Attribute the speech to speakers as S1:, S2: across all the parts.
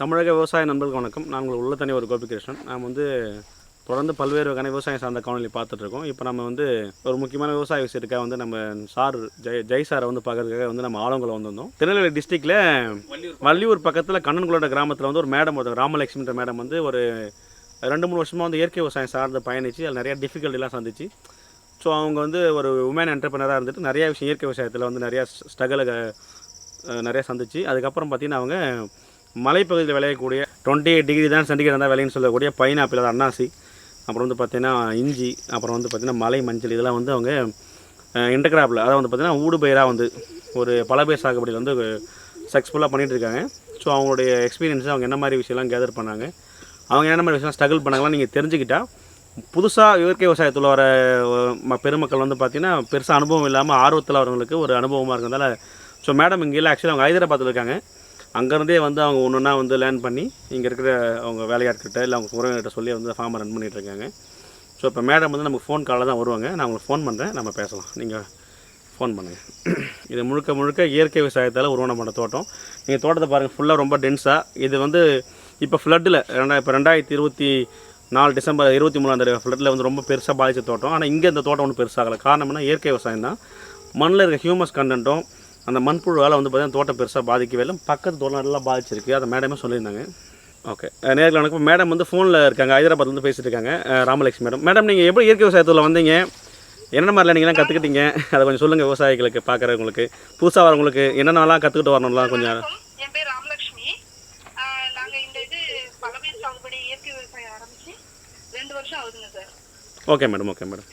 S1: தமிழக விவசாய நண்பர்களுக்கு வணக்கம். நான் உங்கள் உள்ள தனி ஒரு கோபிகிருஷ்ணன். நாம் வந்து தொடர்ந்து பல்வேறு வகையான விவசாயம் சார்ந்த காணொலி பார்த்துட்ருக்கோம் இப்போ நம்ம வந்து ஒரு முக்கியமான விவசாய விஷயத்துக்காக வந்து நம்ம சார் ஜெய் ஜெய் சாரை வந்து பார்க்கறதுக்காக வந்து நம்ம ஆலங்குளம் வந்திருந்தோம். திருநெல்வேலி டிஸ்ட்ரிக்டில் வள்ளியூர் பக்கத்தில் கண்ணன்குளோட கிராமத்தில் வந்து ஒரு மேடம் ஒரு ராமலட்சுமின்ற மேடம் வந்து ஒரு ரெண்டு மூணு வருஷமாக வந்து இயற்கை விவசாயம் சார்ந்து பயணித்து அதில் நிறைய டிஃபிகல்ட்டிலாம் சந்திச்சு. ஸோ அவங்க வந்து ஒரு உமன் என்டர்பிரினராக இருந்துட்டு நிறைய விஷயம் இயற்கை விவசாயத்தில் வந்து நிறையா ஸ்ட்ரகலை நிறைய சந்திச்சு. அதுக்கப்புறம் பார்த்தீங்கன்னா அவங்க மலைப்பகுதியில் விளையக்கூடிய டுவெண்ட்டி எயிட் டிகிரி தான் சென்டிகிரேட் தான் விளையுன்னு சொல்லக்கூடிய பைனாப்பிள் அன்னாசி. அப்புறம் வந்து பார்த்திங்கன்னா இஞ்சி அப்புறம் வந்து பார்த்திங்கன்னா மலை மஞ்சள் இதெல்லாம் வந்து அவங்க இன்டர்கிராப்பில் அதாவது வந்து பார்த்திங்கன்னா ஊடுபயிராக வந்து ஒரு பல பேர் சாகுபடியில் வந்து சக்ஸஸ்ஃபுல்லாக பண்ணிகிட்டு இருக்காங்க. ஸோ அவங்களுடைய எக்ஸ்பீரியன்ஸ் அவங்க என்ன மாதிரி விஷயம்லாம் கேதர் பண்ணாங்க அவங்க என்ன மாதிரி விஷயம் ஸ்ட்ரகிள் பண்ணாங்களாம் நீங்கள் தெரிஞ்சுக்கிட்டால் புதுசாக இயற்கை விவசாயத்தில் வர ம- பெருமக்கள் வந்து பார்த்திங்கன்னா பெருசாக அனுபவம் இல்லாமல் ஆர்வத்தில் வரவங்களுக்கு ஒரு அனுபவமாக இருக்கிறதால ஸோ மேடம் இங்கே இல்லை ஆக்சுவலாக அவங்க ஹைதராபாத்தில் இருக்காங்க. அங்கேருந்தே வந்து அவங்க ஒன்று ஒன்றா வந்து லேர்ன் பண்ணி இங்கே இருக்கிற அவங்க வேலையாட்கிட்ட இல்லை அவங்க உறவினர்கிட்ட சொல்லி வந்து ஃபார்மை ரன் பண்ணிகிட்ருக்காங்க. ஸோ இப்போ மேடம் வந்து நமக்கு ஃபோன் காலில் தான் வருவாங்க. நான் உங்களுக்கு ஃபோன் பண்ணுறேன். நம்ம பேசலாம். நீங்கள் ஃபோன் பண்ணுங்கள். இது முழுக்க முழுக்க இயற்கை விவசாயத்தால் உருவான பண்ண தோட்டம். நீங்கள் தோட்டத்தை பாருங்கள். ஃபுல்லாக ரொம்ப டென்ஸாக இது வந்து இப்போ ஃப்ளட்டில் ரெண்டா இப்போ ரெண்டாயிரத்தி இருபத்தி நாலு டிசம்பர் இருபத்தி மூணாம் தேதி ஃப்ளட்டில் வந்து ரொம்ப பெருசாக பாதித்த தோட்டம். ஆனால் இங்கே இந்த தோட்டம் ஒன்றும் பெருசாகலை. காரணம் என்ன? இயற்கை விவசாயம் தான். மண்ணில் இருக்க ஹியூமஸ் கண்டென்ட்டும் அந்த மண்புழுவால் வந்து பார்த்தீங்கன்னா தோட்டம் பெருசாக பாதிக்கவே இல்லை. பக்கத்து தோட்டம் நல்லா பாதிச்சிருக்கு. அதை மேடமே சொல்லியிருந்தாங்க. ஓகே நேரில் எனக்கு மேடம் வந்து ஃபோனில் இருக்காங்க. ஹைதராபாத்ல இருந்து பேசிட்டு இருக்காங்க. ராமலட்சுமி மேடம் மேடம் நீங்கள் எப்படி இயற்கை விவசாயத்தில் வந்தீங்க? என்னென்ன மாதிரிலாம் நீங்களாம் கற்றுக்கிட்டீங்க அதை கொஞ்சம் சொல்லுங்கள் விவசாயிகளுக்கு பார்க்குறவங்களுக்கு புதுசாக வரவங்களுக்கு என்னென்னலாம் கற்றுக்கிட்டு வரணும்லாம் கொஞ்சம்.
S2: வணக்கம். என் பேர் ராமலட்சுமி ஆஹ் நாங்க இந்த இது பழவேர் சாகுபடி இயற்கை விவசாயம் ஆரம்பிச்சு ரெண்டு வருஷம் ஆகுதுங்க sir.
S1: Okay madam okay madam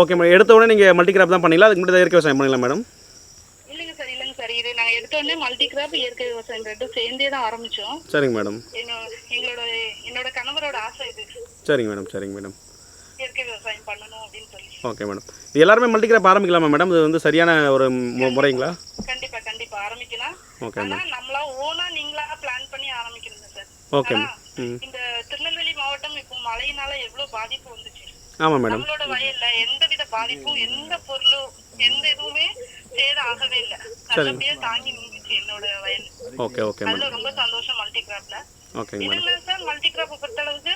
S1: okay madam எடுத்த உடனே நீங்கள் மல்டி கிராப் தான் பண்ணீங்களா? அதுக்கு முன்னாடி இயற்கை விவசாயம் பண்ணீங்களா மேடம்
S2: இல்லைங்க சார் இல்லைங்க சார் இது நாங்க எடுத்த உடனே மல்டி கிராப் இயற்கை விவசாயம் ரெண்டும் சேர்ந்தே தான் ஆரம்பிச்சோம்.
S1: சரிங்க மேடம்.
S2: எங்களோட என்னோட கணவரோட ஆசை இது.
S1: சரிங்க மேடம் சரிங்க மேடம்.
S2: இயற்கை விவசாயம் பண்ணணும் அப்படின்னு சொல்லி.
S1: Okay madam. இது எல்லாருமே மல்டி கிராப் ஆரம்பிக்கலாமா மேடம்? இது வந்து சரியான ஒரு முறைங்களா?
S2: கண்டிப்பா கண்டிப்பா ஆரம்பிக்கலாம்.
S1: ஓகே
S2: ஆனா நம்மளா ஓனா நீங்களா பிளான் பண்ணி ஆரம்பிக்கணுங்க சார்.
S1: ஓகே
S2: இந்த திருநெல்வேலி மாவட்டம் இப்போ மழையினால எவ்வளவு பாதிப்பு வந்துச்சு.
S1: ஆமாம் மேடம்.
S2: நம்மளோட வயல்ல எந்த வித பாதிப்பும் எந்த பொருளும் எந்த இதுவுமே சேதம் ஆகவே இல்ல நல்லபடியா தாங்கி நின்றுச்சு என்னோட வயல்.
S1: Okay okay madam.
S2: அதுல ரொம்ப சந்தோஷம் மல்டி கிராப்ல
S1: ஓகேங்க
S2: இதுல சார் மல்டி கிராப் பொறுத்த அளவுக்கு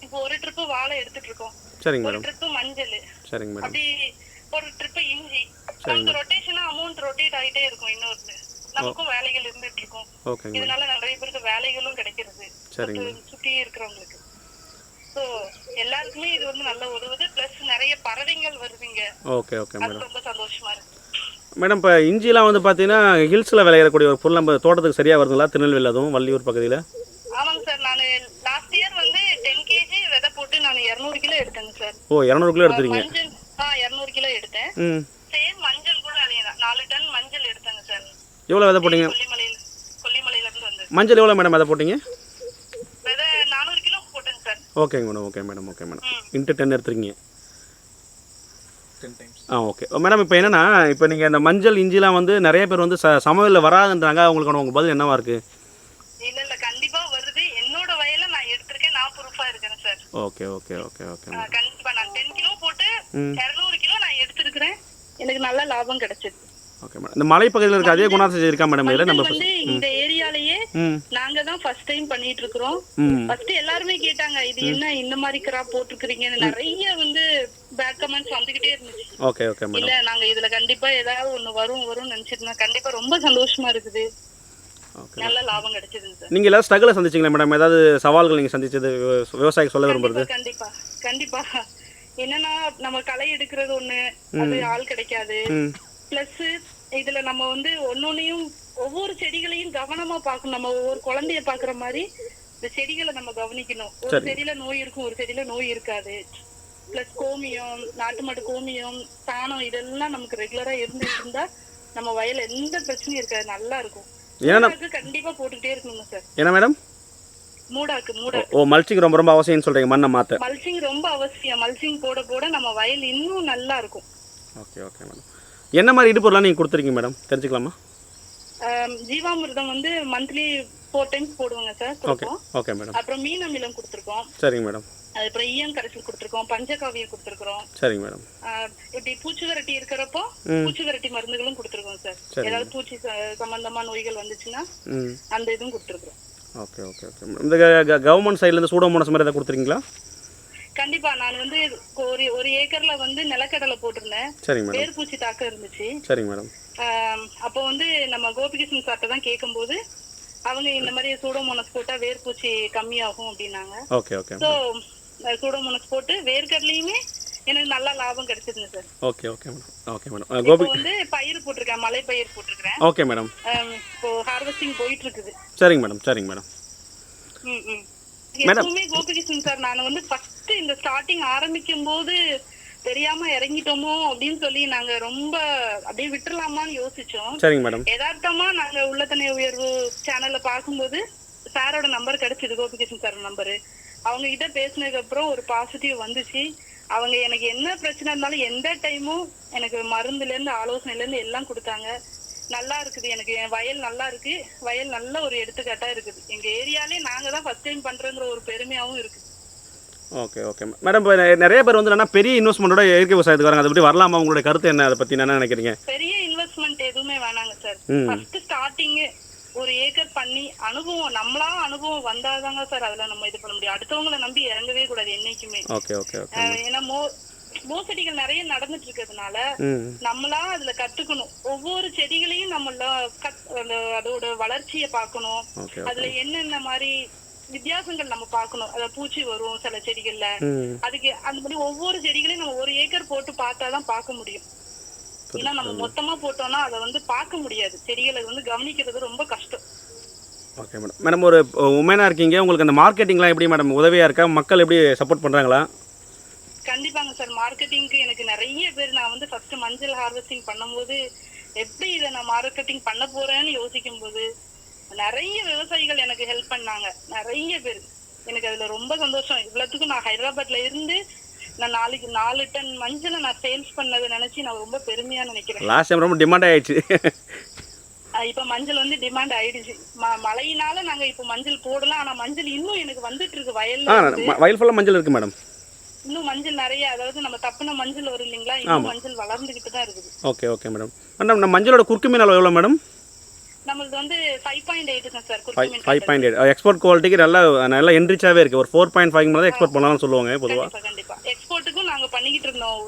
S2: இப்போ ஒரு ட்ரிப்பு வாழை எடுத்துட்டு இருக்கோம்.
S1: சரிங்க
S2: ஒரு ட்ரிப்பு மஞ்சள்.
S1: சரிங்க மேடம்.
S2: அப்படி ஒரு ட்ரிப்பு இஞ்சி. நமக்கு ரொட்டேஷனா அமௌண்ட் ரொட்டேட் ஆயிட்டே இருக்கும் இன்னொரு நமக்கும் வேலைகள் இருந்துட்டு இருக்கும்.
S1: ஓகேங்க
S2: இதனால நிறைய பேருக்கு வேலைகளும் கிடைக்கிறது.
S1: சரிங்க
S2: சுத்தி- இருக்கிறவங்களுக்கு. சோ எல்லாருக்குமே இது வந்து நல்ல உதவுது. பிளஸ் நிறைய பறவைகள் வருதுங்க.
S1: Okay okay madam.
S2: அது ரொம்ப சந்தோஷமா இருக்கு.
S1: மேடம் இப்போ இஞ்சிலாம் வந்து பார்த்தீங்கன்னா ஹில்ஸில் விளையக்கூடிய ஒரு பொருள் நம்ம தோட்டத்துக்கு சரியாக வருதுங்களா? திருநெல்வேலி அதுவும் வள்ளியூர் பகுதியில்?
S2: ஆமாங்க சார். நான் லாஸ்ட் இயர் வந்து டென் கேஜி விதை போட்டு நான் இரநூறு கிலோ எடுத்தேங்க சார்.
S1: ஓ இரநூறு கிலோ எடுத்துறீங்க
S2: மஞ்சள் ஆ இரநூறு கிலோ எடுத்தேன்.
S1: ம்.
S2: சேம் மஞ்சள் கூட அதே தான். நாலு டன் மஞ்சள் எடுத்தேங்க சார்.
S1: எவ்வளோ விதை போட்டீங்க?
S2: கொல்லிமலையில கொல்லிமலையில இருந்து வந்து
S1: மஞ்சள் எவ்வளோ மேடம் விதை போட்டீங்க?
S2: விதை நானூறு கிலோ போட்டேங்க சார்.
S1: ஓகேங்க madam okay madam okay madam. Into ten எடுத்துருக்கீங்க. ஆ ஓகே மேடம் இப்போ என்னன்னா இப்போ நீங்கள் இந்த மஞ்சள் இஞ்சிலாம் வந்து நிறைய பேர் வந்து ச சமையலில் வராதுன்றாங்க. அவங்களுக்கு உங்கள் பதில் என்னவா இருக்குது
S2: இல்ல இல்ல கண்டிப்பா வருது. என்னோட வயல நான் எடுத்திருக்கேன். நான் ப்ரூஃபா இருக்கேன் sir
S1: okay okay okay okay
S2: ஆ, கண்டிப்பா நான் டென் கிலோ போட்டு. இருநூறு கிலோ நான் எடுத்திருக்கிறேன். எனக்கு நல்ல லாபம் கிடைச்சது
S1: ஓகே மேடம் இந்த மலைப்பகுதியில் இருக்க அதே குணாதிசயம் இருக்கா மேடம் இதில் நம்ம
S2: வந்து இந்த ஏரியாலயே நாங்க தான் ஃபர்ஸ்ட் டைம் பண்ணிட்டு இருக்கிறோம். ஃபர்ஸ்ட் எல்லாருமே கேட்டாங்க இது என்ன இந்த மாதிரி கிராப் போட்டிருக்கிறீங்கன்னு? நிறைய வந்து பேட் கமெண்ட்ஸ் வந்துகிட்டே இருந்துச்சு.
S1: ஓகே ஓகே மேடம்
S2: இல்ல நாங்க இதுல கண்டிப்பா ஏதாவது ஒண்ணு வரும் வரும்னு நினைச்சிருந்தோம் கண்டிப்பா ரொம்ப சந்தோஷமா இருக்குது.
S1: ஓகே
S2: நல்ல லாபம் சார்
S1: நீங்கள் ஏதாவது ஸ்ட்ரகிளை சந்திச்சிங்களா மேடம் ஏதாவது சவால்கள் நீங்கள் சந்திச்சது விவ- விவசாயிக்கு சொல்ல விரும்புறது?
S2: கண்டிப்பா கண்டிப்பா. என்னன்னா நம்ம களை எடுக்கிறது ஒண்ணு அது ஆள் கிடைக்காது. பிளஸ் இதுல நம்ம வந்து ஒன்னொன்னையும் ஒவ்வொரு செடிகளையும் கவனமா பார்க்கணும். நம்ம ஒவ்வொரு குழந்தைய பாக்குற மாதிரி இந்த செடிகளை நம்ம கவனிக்கணும். ஒரு செடியில நோய் இருக்கும் ஒரு செடியில நோய் இருக்காது. பிளஸ் கோமியம் நாட்டு மாட்டு கோமியம் சாணம் இதெல்லாம் நமக்கு ரெகுலரா இருந்துட்டு இருந்தா நம்ம வயல்ல எந்த பிரச்சனையும் இருக்காது. நல்லா இருக்கும். மூடாக்கு கண்டிப்பா போட்டுக்கிட்டே இருக்கணுங்க சார்.
S1: என்ன மேடம்?
S2: மூடாக்கு மூடா
S1: ஓ மல்ச்சிங் ரொம்ப ரொம்ப அவசியம்னு சொல்கிறீங்க மண்ணை மாற்ற
S2: மல்சிங் ரொம்ப அவசியம். மல்சிங் போட போட நம்ம வயல் இன்னும் நல்லா இருக்கும்.
S1: Okay okay madam. என்ன மாதிரி இடுப்பொருளாக நீங்கள் கொடுத்துருக்கீங்க மேடம்? தெரிஞ்சுக்கலாமா?
S2: ஜீவாமிர்தம் வந்து மந்த்லி ஃபோர் டைம்ஸ் போடுவாங்க சார்
S1: ஓகே ஓகே மேடம்.
S2: அப்புறம் மீன் அமிலம் கொடுத்துருக்கோம்.
S1: சரிங்க மேடம்.
S2: அதுக்கப்புறம் ஈயம் கரைசல் கொடுத்துருக்கோம் பஞ்சகாவியம் கொடுத்துருக்கோம்.
S1: சரிங்க மேடம்.
S2: இப்படி பூச்சி விரட்டி இருக்கிறப்போ. பூச்சி விரட்டி மருந்துகளும் கொடுத்துருக்கோம் சார். ஏதாவது பூச்சி சம்பந்தமா நோய்கள் வந்துச்சுன்னா அந்த இதுவும் கொடுத்துருக்கோம்
S1: ஓகே ஓகே ஓகே. இந்த கவர்மெண்ட் சைட்லேருந்து சூடோமோனஸ் மாதிரி எதாவது கொடுத்துருக்கீங்களா?
S2: கண்டிப்பா நான் வந்து ஒரு ஒரு ஏக்கர்ல வந்து நிலக்கடலை போட்டிருந்தேன்.
S1: சரிங்க மேடம்.
S2: வேர்பூச்சி தாக்கம் இருந்துச்சு.
S1: சரிங்க மேடம்.
S2: அப்போ வந்து நம்ம கோபிகிருஷ்ணன் சார்ட்ட தான் கேட்கும்போது அவங்க இந்த மாதிரி சூடோமோனஸ் போட்டா வேர்பூச்சி கம்மியாகும் அப்படின்னாங்க.
S1: Okay okay.
S2: சூடோமோனஸ் போட்டு வேர்க்கடலையுமே எனக்கு நல்லா லாபம் கிடைச்சிருங்க sir.
S1: Okay okay madam. Okay madam. Gopi
S2: வந்து பயிர் போட்டிருக்கேன் மலை பயிர் போட்டிருக்கிறேன்.
S1: Okay madam.
S2: இப்போ ஹார்வெஸ்டிங் போயிட்டு இருக்குது
S1: சரிங்க மேடம் சரிங்க மேடம்.
S2: ம், ம். எப்பவுமே கோபிகிருஷ்ணன் சார் நான் வந்து ஃபர்ஸ்ட் இந்த ஸ்டார்டிங் ஆரம்பிக்கும் போது தெரியாம இறங்கிட்டோமோ அப்படின்னு சொல்லி நாங்க ரொம்ப அப்படியே விட்டுறலாமான்னு யோசிச்சோம்.
S1: சரிங்க மேடம்.
S2: யதார்த்தமா நாங்க உள்ளத்தனை உயர்வு சேனல்ல பார்க்கும்போது சாரோட நம்பர் கிடைச்சது கோபிகிருஷ்ணன் சார் நம்பரு அவங்க கிட்ட பேசினதுக்கு அப்புறம் ஒரு பாசிட்டிவ் வந்துச்சு. அவங்க எனக்கு என்ன பிரச்சனை இருந்தாலும் எந்த டைமும் எனக்கு மருந்துல இருந்து ஆலோசனையில இருந்து எல்லாம் கொடுத்தாங்க. நல்லா இருக்குது. எனக்கு என் வயல் நல்லா இருக்கு. வயல் நல்ல ஒரு எடுத்துக்காட்டா இருக்குது. எங்க ஏரியாலே நாங்க தான் ஃபர்ஸ்ட் டைம் பண்றோங்கிற ஒரு பெருமையாவும் இருக்கு.
S1: ஓகே ஓகே மேடம் இப்போ நிறைய பேர் வந்து என்னன்னா பெரிய இன்வெஸ்ட்மெண்ட்டோட இயற்கை விவசாயத்துக்கு வராங்க. அதை பற்றி வரலாமா? உங்களுடைய கருத்து என்ன? அதை பற்றி என்ன நினைக்கிறீங்க?
S2: பெரிய இன்வெஸ்ட்மெண்ட் எதுவுமே வேணாங்க சார் ஃபர்ஸ்ட் ஸ்டார்டிங் ஒரு ஏக்கர் பண்ணி அனுபவம் நம்மளா அனுபவம் வந்தாதாங்க சார் அதுல நம்ம இது பண்ண முடியும். அடுத்தவங்கள நம்பி இறங்கவே கூடாது என்னைக்குமே. ஏன்னா மோ மோசடிகள் நிறைய நடந்துட்டு இருக்கிறதுனால நம்மளா அதுல கத்துக்கணும். ஒவ்வொரு செடிகளையும் நம்மள அதோட வளர்ச்சியை பார்க்கணும். அதுல என்னென்ன மாதிரி வித்தியாசங்கள் நம்ம பார்க்கணும். அத பூச்சி வரும் சில செடிகள்ல. அதுக்கு அந்த மாதிரி ஒவ்வொரு செடிகளையும் நம்ம ஒரு ஏக்கர் போட்டு பார்த்தாதான் பார்க்க முடியும். ஏன்னா நம்ம மொத்தமா போட்டோம்னா அதை வந்து பார்க்க முடியாது. செடிகளை வந்து கவனிக்கிறது ரொம்ப கஷ்டம்.
S1: ஓகே மேடம் மேடம் ஒரு உமனாக இருக்கீங்க. உங்களுக்கு அந்த மார்க்கெட்டிங்லாம் எப்படி மேடம் உதவியாக இருக்கா? மக்கள் எப்படி சப்போர்ட் பண்ணுறாங்களா
S2: கண்டிப்பாங்க சார். மார்க்கெட்டிங்க்கு எனக்கு நிறைய பேர் நான் வந்து ஃபர்ஸ்ட் மஞ்சள் ஹார்வெஸ்டிங் பண்ணும்போது எப்படி இதை நான் மார்க்கெட்டிங் பண்ண போறேன்னு யோசிக்கும் போது நிறைய விவசாயிகள் எனக்கு ஹெல்ப் பண்ணாங்க. நிறைய பேர். எனக்கு அதுல ரொம்ப சந்தோஷம். இவ்வளவுத்துக்கும் நான் ஹைதராபாத்ல இருந்து நான் நாளைக்கு நாலு டன் மஞ்சளை நான் சேல்ஸ் பண்ணதை நினைச்சு நான் ரொம்ப பெருமையா நினைக்கிறேன்.
S1: லாஸ்ட் டைம் ரொம்ப டிமாண்ட் ஆயிடுச்சு.
S2: இப்ப மஞ்சள் வந்து டிமாண்ட் ஆயிடுச்சு. மழையினால நாங்க இப்ப மஞ்சள் போடலாம். ஆனா மஞ்சள் இன்னும் எனக்கு வந்துட்டு இருக்கு வயல்ல
S1: வயல் ஃபுல்லாக மஞ்சள் இருக்குது மேடம்
S2: இன்னும் மஞ்சள் நிறைய அதாவது நம்ம தப்புன மஞ்சள் வரும் இல்லைங்களா? இன்னும் மஞ்சள் வளர்ந்துகிட்டு தான் இருக்குது.
S1: ஓகே ஓகே மேடம் மேடம் நம்ம மஞ்சளோட குறுக்கு மீன் அளவு எவ்வளோ மேடம்
S2: நம்மளுக்கு வந்து ஃபைவ் பாயிண்ட் எயிட் தான் sir
S1: five point eight export குவாலிட்டிக்கு நல்லா நல்லா என்ரிச்சாகவே இருக்குது ஒரு ஃபோர் பாயிண்ட் ஃபைவ் மேலே எக்ஸ்போர்ட் பண்ணலாம்னு சொல்லுவாங்க பொதுவாக
S2: கண்டிப்பா கண்டிப்பா எக்ஸ்போர்ட்டுக்கும் நாங்க பண்ணிக்கிட்டு இருந்தோம்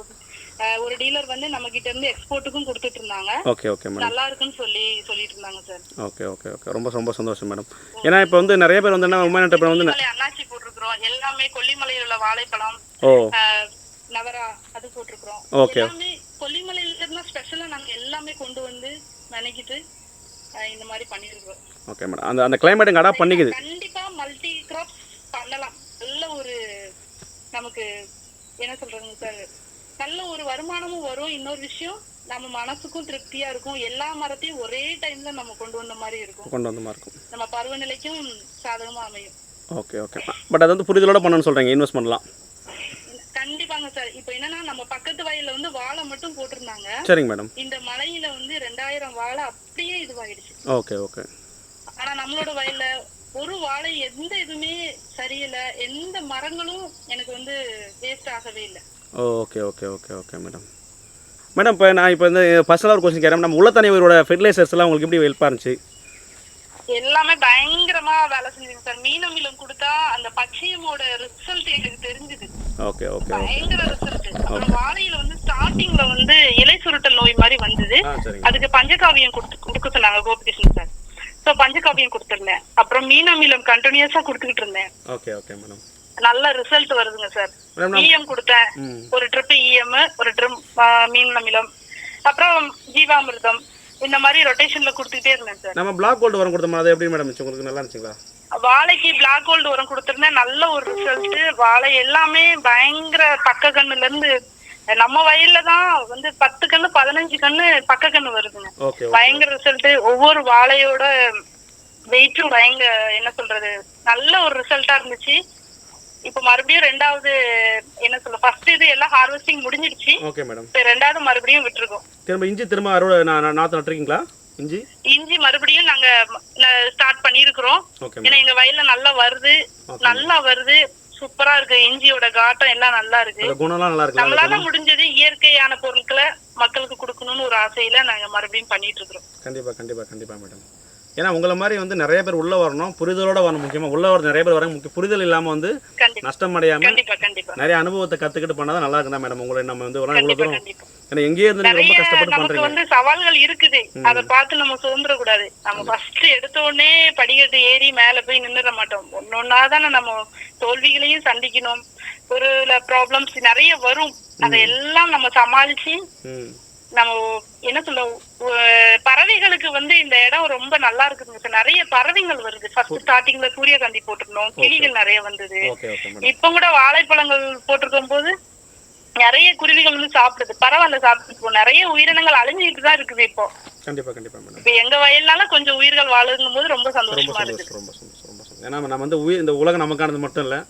S2: ஒரு டீலர் வந்து நம்ம கிட்ட இருந்து எக்ஸ்போர்ட்டுக்கும் கொடுத்துட்டு இருந்தாங்க
S1: ஓகே ஓகே மேடம்
S2: நல்லா இருக்குன்னு சொல்லி சொல்லிட்டு இருந்தாங்க சார்
S1: ஓகே ஓகே ஓகே. ரொம்ப ரொம்ப சந்தோஷம் மேடம் ஏன்னா இப்போ வந்து நிறைய பேர் வந்து என்ன உமன் என்டர்பிரனர் வந்து
S2: அண்ணாச்சி போட்டிருக்கிறோம். எல்லாமே கொல்லிமலையில் உள்ள வாழைப்பழம்
S1: ஓ.
S2: நவரா அது போட்டிருக்கிறோம். எல்லாமே கொல்லிமலையில இருந்தா ஸ்பெஷலா நாங்க எல்லாமே கொண்டு வந்து மெனக்கிட்டு அஹ் இந்த மாதிரி பண்ணிருக்கிறோம்.
S1: ஓகே மேடம் அந்த அந்த கிளைமேட் அடாப்ட் பண்ணிக்குது.
S2: கண்டிப்பா மல்டி கிராப் பண்ணலாம். நல்ல ஒரு நமக்கு என்ன சொல்றதுங்க சார் நல்ல ஒரு வருமானமும் வரும். இன்னொரு விஷயம் நம்ம மனசுக்கும் திருப்தியா இருக்கும். எல்லா மரத்தையும் ஒரே டைம்ல நம்ம கொண்டு வந்த மாதிரி இருக்கும்.
S1: கொண்டு வந்த மாதிரி இருக்கும்.
S2: நம்ம பருவநிலைக்கும் சாதகமா அமையும்.
S1: ஓகே ஓகே பட் அது வந்து புரிதலோட பண்ணணும்னு சொல்கிறீங்க இன்வெஸ்ட் பண்ணலாம்.
S2: கண்டிப்பாங்க சார் இப்போ என்னன்னா நம்ம பக்கத்து வயல்ல வந்து வாழை மட்டும் போட்டிருந்தாங்க.
S1: சரிங்க மேடம்
S2: இந்த மலையில வந்து ரெண்டாயிரம் வாழை அப்படியே இதுவாயிடுச்சு.
S1: ஓகே ஓகே
S2: ஆனா நம்மளோட வயல்ல ஒரு வாழை எந்த இதுவுமே சரியில்லை. எந்த மரங்களும் எனக்கு வந்து வேஸ்ட் ஆகவே இல்லை.
S1: Okay okay okay okay madam madam இப்போ நான் இப்போ வந்து பர்சனலாக ஒரு கொஸ்டின் கேட்குறேன் நம்ம உள்ளத்தனைவரோட ஃபெர்டிலைசர்ஸ்லாம் உங்களுக்கு எப்படி ஹெல்ப்பாக இருந்துச்சு?
S2: எல்லாமே பயங்கரமா வேலை செஞ்சுங்க சார். மீனமிலம் கொடுத்தா அந்த பச்சையமோட ரிசல்ட் எனக்கு தெரிஞ்சுது.
S1: ஓகே ஓகே
S2: பயங்கர ரிசல்ட் அப்புறம் வாழையில வந்து ஸ்டார்டிங்ல வந்து இலை சுருட்டல் நோய் மாதிரி வந்தது. அதுக்கு பஞ்சகாவியம் கொடுத்து கொடுக்க சொன்னாங்க கோபிகிருஷ்ணன் சார். ஸோ பஞ்சகாவியம் கொடுத்துருந்தேன். அப்புறம் மீனமிலம் கண்டினியூஸா கொடுத்துக்கிட்டு இருந்தேன்.
S1: ஓகே ஓகே மேடம்
S2: நல்ல ரிசல்ட் வருதுங்க சார் இஎம் கொடுத்தேன்.
S1: ம்.
S2: ஒரு ட்ரிப் இஎம் ஒரு ட்ரிப் மீன் அமிலம் அப்புறம் ஜீவாமிர்தம். இந்த மாதிரி ரொட்டேஷன்ல கொடுத்துட்டே இருந்தேன் சார்
S1: நம்ம பிளாக் கோல்டு வரம் கொடுத்தோம்? அது எப்படி மேடம் உங்களுக்கு நல்லா இருந்துச்சுங்களா?
S2: வாழைக்கு பிளாக் கோல்டு உரம் கொடுத்திருந்தேன். நல்ல ஒரு ரிசல்ட் வாழை எல்லாமே பயங்கர பக்க கண்ணுல இருந்து நம்ம வயல்ல தான் வந்து பத்து கண்ணு பதினஞ்சு கண்ணு பக்க கண்ணு வருதுங்க. பயங்கர ரிசல்ட் ஒவ்வொரு வாழையோட வெயிட்டும் பயங்கர என்ன சொல்றது நல்ல ஒரு ரிசல்ட்டா இருந்துச்சு. இப்ப மறுபடியும் ரெண்டாவது என்ன சொல்ல ஃபர்ஸ்ட் இது எல்லாம் ஹார்வெஸ்டிங் முடிஞ்சிடுச்சு.
S1: ஓகே மேடம்
S2: இப்ப ரெண்டாவது மறுபடியும் விட்டுருக்கோம்.
S1: திரும்ப இஞ்சி திரும்ப அறுவடை நாற்று நட்டுருக்கீங்களா? இஞ்சி?
S2: இஞ்சி மறுபடியும் நாங்க ஸ்டார்ட் பண்ணியிருக்கிறோம்.
S1: ஓகே
S2: ஏன்னா எங்க வயல்ல நல்லா வருது. நல்லா வருது. சூப்பரா இருக்கு. இஞ்சியோட காட்டம் எல்லாம் நல்லா இருக்கு.
S1: குணம்லாம் நல்லா
S2: நம்மளால முடிஞ்சது இயற்கையான பொருட்களை மக்களுக்கு கொடுக்கணும்னு ஒரு ஆசையில நாங்க மறுபடியும் பண்ணிட்டு இருக்கிறோம்.
S1: கண்டிப்பாக கண்டிப்பாக கண்டிப்பாக மேடம் ஏன்னா உங்களை மாதிரி வந்து நிறைய பேர் உள்ளே வரணும். புரிதலோட வரணும் முக்கியமாக உள்ள வர நிறைய பேர் வராங்க. முக்கிய புரிதல் இல்லாமல் வந்து
S2: கண்டிப்பா.
S1: நஷ்டம்
S2: கண்டிப்பா கண்டிப்பா.
S1: நிறைய அனுபவத்தை கற்றுக்கிட்டு பண்ணால் தான் நல்லா இருக்குதா மேடம் உங்களை நம்ம வந்து ஒரு நாள் இவ்வளோ
S2: கண்டிப்பா
S1: தூரம்
S2: கண்டிப்பா.
S1: ஏன்னா எங்கேயே இருந்து ரொம்ப கஷ்டப்பட்டு
S2: நமக்கு
S1: பண்ணுறீங்க
S2: வந்து சவால்கள் இருக்குது. அத பார்த்து நம்ம சுதந்திர கூடாது. நம்ம ஃபர்ஸ்ட் எடுத்த உடனே படிக்கட்டு ஏறி மேல போய் நின்னுட மாட்டோம். ஒன்னொன்னா தானே நம்ம தோல்விகளையும் சந்திக்கணும். ஒரு ப்ராப்ளம்ஸ் நிறைய வரும். அதையெல்லாம் நம்ம சமாளிச்சு நம்ம என்ன சொல்ல பறவைகளுக்கு வந்து இந்த இடம் ரொம்ப நல்லா இருக்குதுங்க சார். நிறைய பறவைகள் வருது. ஃபர்ஸ்ட் ஸ்டார்டிங்ல சூரியகாந்தி போட்டிருந்தோம். கிளிகள் நிறைய வந்தது. இப்ப கூட வாழைப்பழங்கள் போட்டிருக்கும் போது நிறைய குருவிகள் வந்து சாப்பிடுது. பரவாயில்ல சாப்பிட்டு போ. நிறைய உயிரினங்கள் அழிஞ்சிட்டு தான் இருக்குது இப்போ.
S1: கண்டிப்பாக கண்டிப்பாக மேடம்.
S2: இப்ப எங்க வயல்னால கொஞ்சம் உயிர்கள் வாழுங்கும் போது ரொம்ப சந்தோஷமா
S1: சந்தோஷம் ரொம்ப சந்தோஷம் ரொம்ப சந்தோஷம். ஏன்னா நம்ம வந்து உயிர் இந்த உலகம் நமக்கானது மட்டும் இல்லை.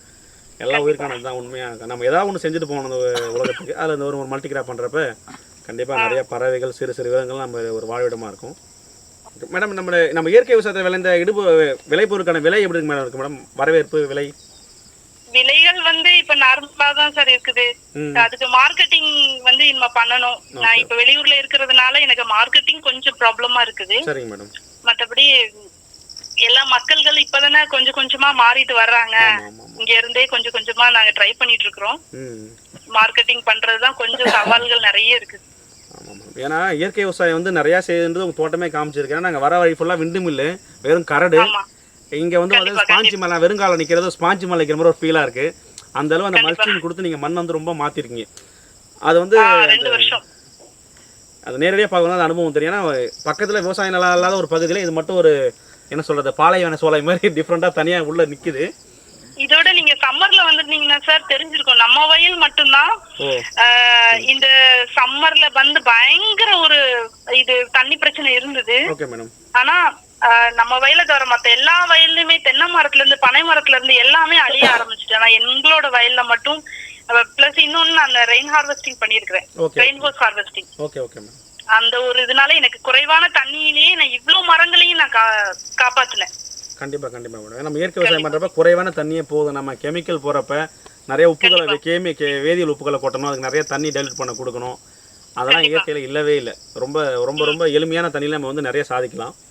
S1: எல்லா உயிருக்கானது தான் உண்மையாக நம்ம ஏதாவது ஒன்று செஞ்சுட்டு போகணும் இந்த உலகத்துக்கு. அதில் இந்த ஒரு மல்டி கிராப் பண்ணுறப்ப கண்டிப்பாக நிறைய பறவைகள் சிறு சிறு விலங்குகள் நம்ம ஒரு வாழ்விடமாக இருக்கும். மேடம் நம்ம நம்ம இயற்கை விவசாயத்தில் விளைந்த இடுப்பு விளைபொருட்கான விலை எப்படி இருக்கு மேடம்? இருக்கு மேடம்? வரவேற்பு விலை?
S2: விலைகள் வந்து இப்ப நார்மலா தான் சார் இருக்குது. அதுக்கு மார்க்கெட்டிங் வந்து இனிமே பண்ணணும். நான் இப்ப வெளியூர்ல இருக்கிறதுனால எனக்கு மார்க்கெட்டிங் கொஞ்சம் ப்ராப்ளமா இருக்குது.
S1: சரிங்க மேடம்
S2: மத்தபடி எல்லா மக்கள்கள் இப்பதானே கொஞ்சம் கொஞ்சமா மாறிட்டு வர்றாங்க. இங்க இருந்தே கொஞ்சம் கொஞ்சமா நாங்க ட்ரை பண்ணிட்டு இருக்கிறோம். மார்க்கெட்டிங் பண்றதுதான் கொஞ்சம் சவால்கள் நிறைய
S1: மேடம் ஏன்னா இயற்கை விவசாயம் வந்து நிறையா செய்யுன்றது உங்கள் தோட்டமே காமிச்சிருக்கு. ஏன்னா நாங்கள் வர வழி ஃபுல்லாக விண்டு மில்லு வெறும் கரடு. இங்கே வந்து வந்து ஸ்பாஞ்சு மலை வெறுங்கால நிற்கிறது ஸ்பாஞ்சு மலை நிற்கிற மாதிரி ஒரு ஃபீலாக இருக்குது அந்த அளவு அந்த மல்ச்சிங் கொடுத்து நீங்கள் மண் வந்து ரொம்ப மாற்றிருக்கீங்க அது வந்து அது நேரடியாக பார்க்கணும் அந்த அனுபவம் தெரியும். ஏன்னா பக்கத்தில் விவசாயம் நல்லா இல்லாத ஒரு பகுதியில் இது மட்டும் ஒரு என்ன சொல்கிறது பாலைவன சோலை மாதிரி டிஃப்ரெண்ட்டாக தனியாக உள்ளே நிற்குது
S2: இதோட நீங்க சம்மர்ல வந்திருந்தீங்கன்னா சார் தெரிஞ்சிருக்கும். நம்ம வயல் மட்டும்தான். இந்த சம்மர்ல வந்து பயங்கர ஒரு இது தண்ணி பிரச்சனை இருந்தது. ஆனா நம்ம வயல தவிர மத்த எல்லா வயல்லையுமே தென்னை மரத்துல இருந்து பனை மரத்துல இருந்து எல்லாமே அழிய ஆரம்பிச்சிட்டு ஆனா எங்களோட வயல்ல மட்டும் பிளஸ் இன்னொன்னு நான் அந்த ரெயின் ஹார்வெஸ்டிங் பண்ணியிருக்கிறேன்.
S1: Okay
S2: rain hose harvesting
S1: okay okay ma'am
S2: அந்த ஒரு இதனால எனக்கு குறைவான தண்ணியிலேயே நான் இவ்ளோ மரங்களையும் நான் காப்பாத்தினேன்.
S1: கண்டிப்பாக கண்டிப்பாக மேடம் நம்ம இயற்கை விவசாயம் பண்ணுறப்ப குறைவான தண்ணியே போதும். நம்ம கெமிக்கல் போகிறப்ப நிறைய உப்புகளை கேமி வேதியியல் உப்புகளை கொட்டணும். அதுக்கு நிறைய தண்ணி டைல்யூட் பண்ண கொடுக்கணும். அதெல்லாம் இயற்கையில் இல்லவே இல்லை. ரொம்ப ரொம்ப ரொம்ப எளிமையான தண்ணியில் நம்ம வந்து நிறைய சாதிக்கலாம்.
S2: கண்டிப்பா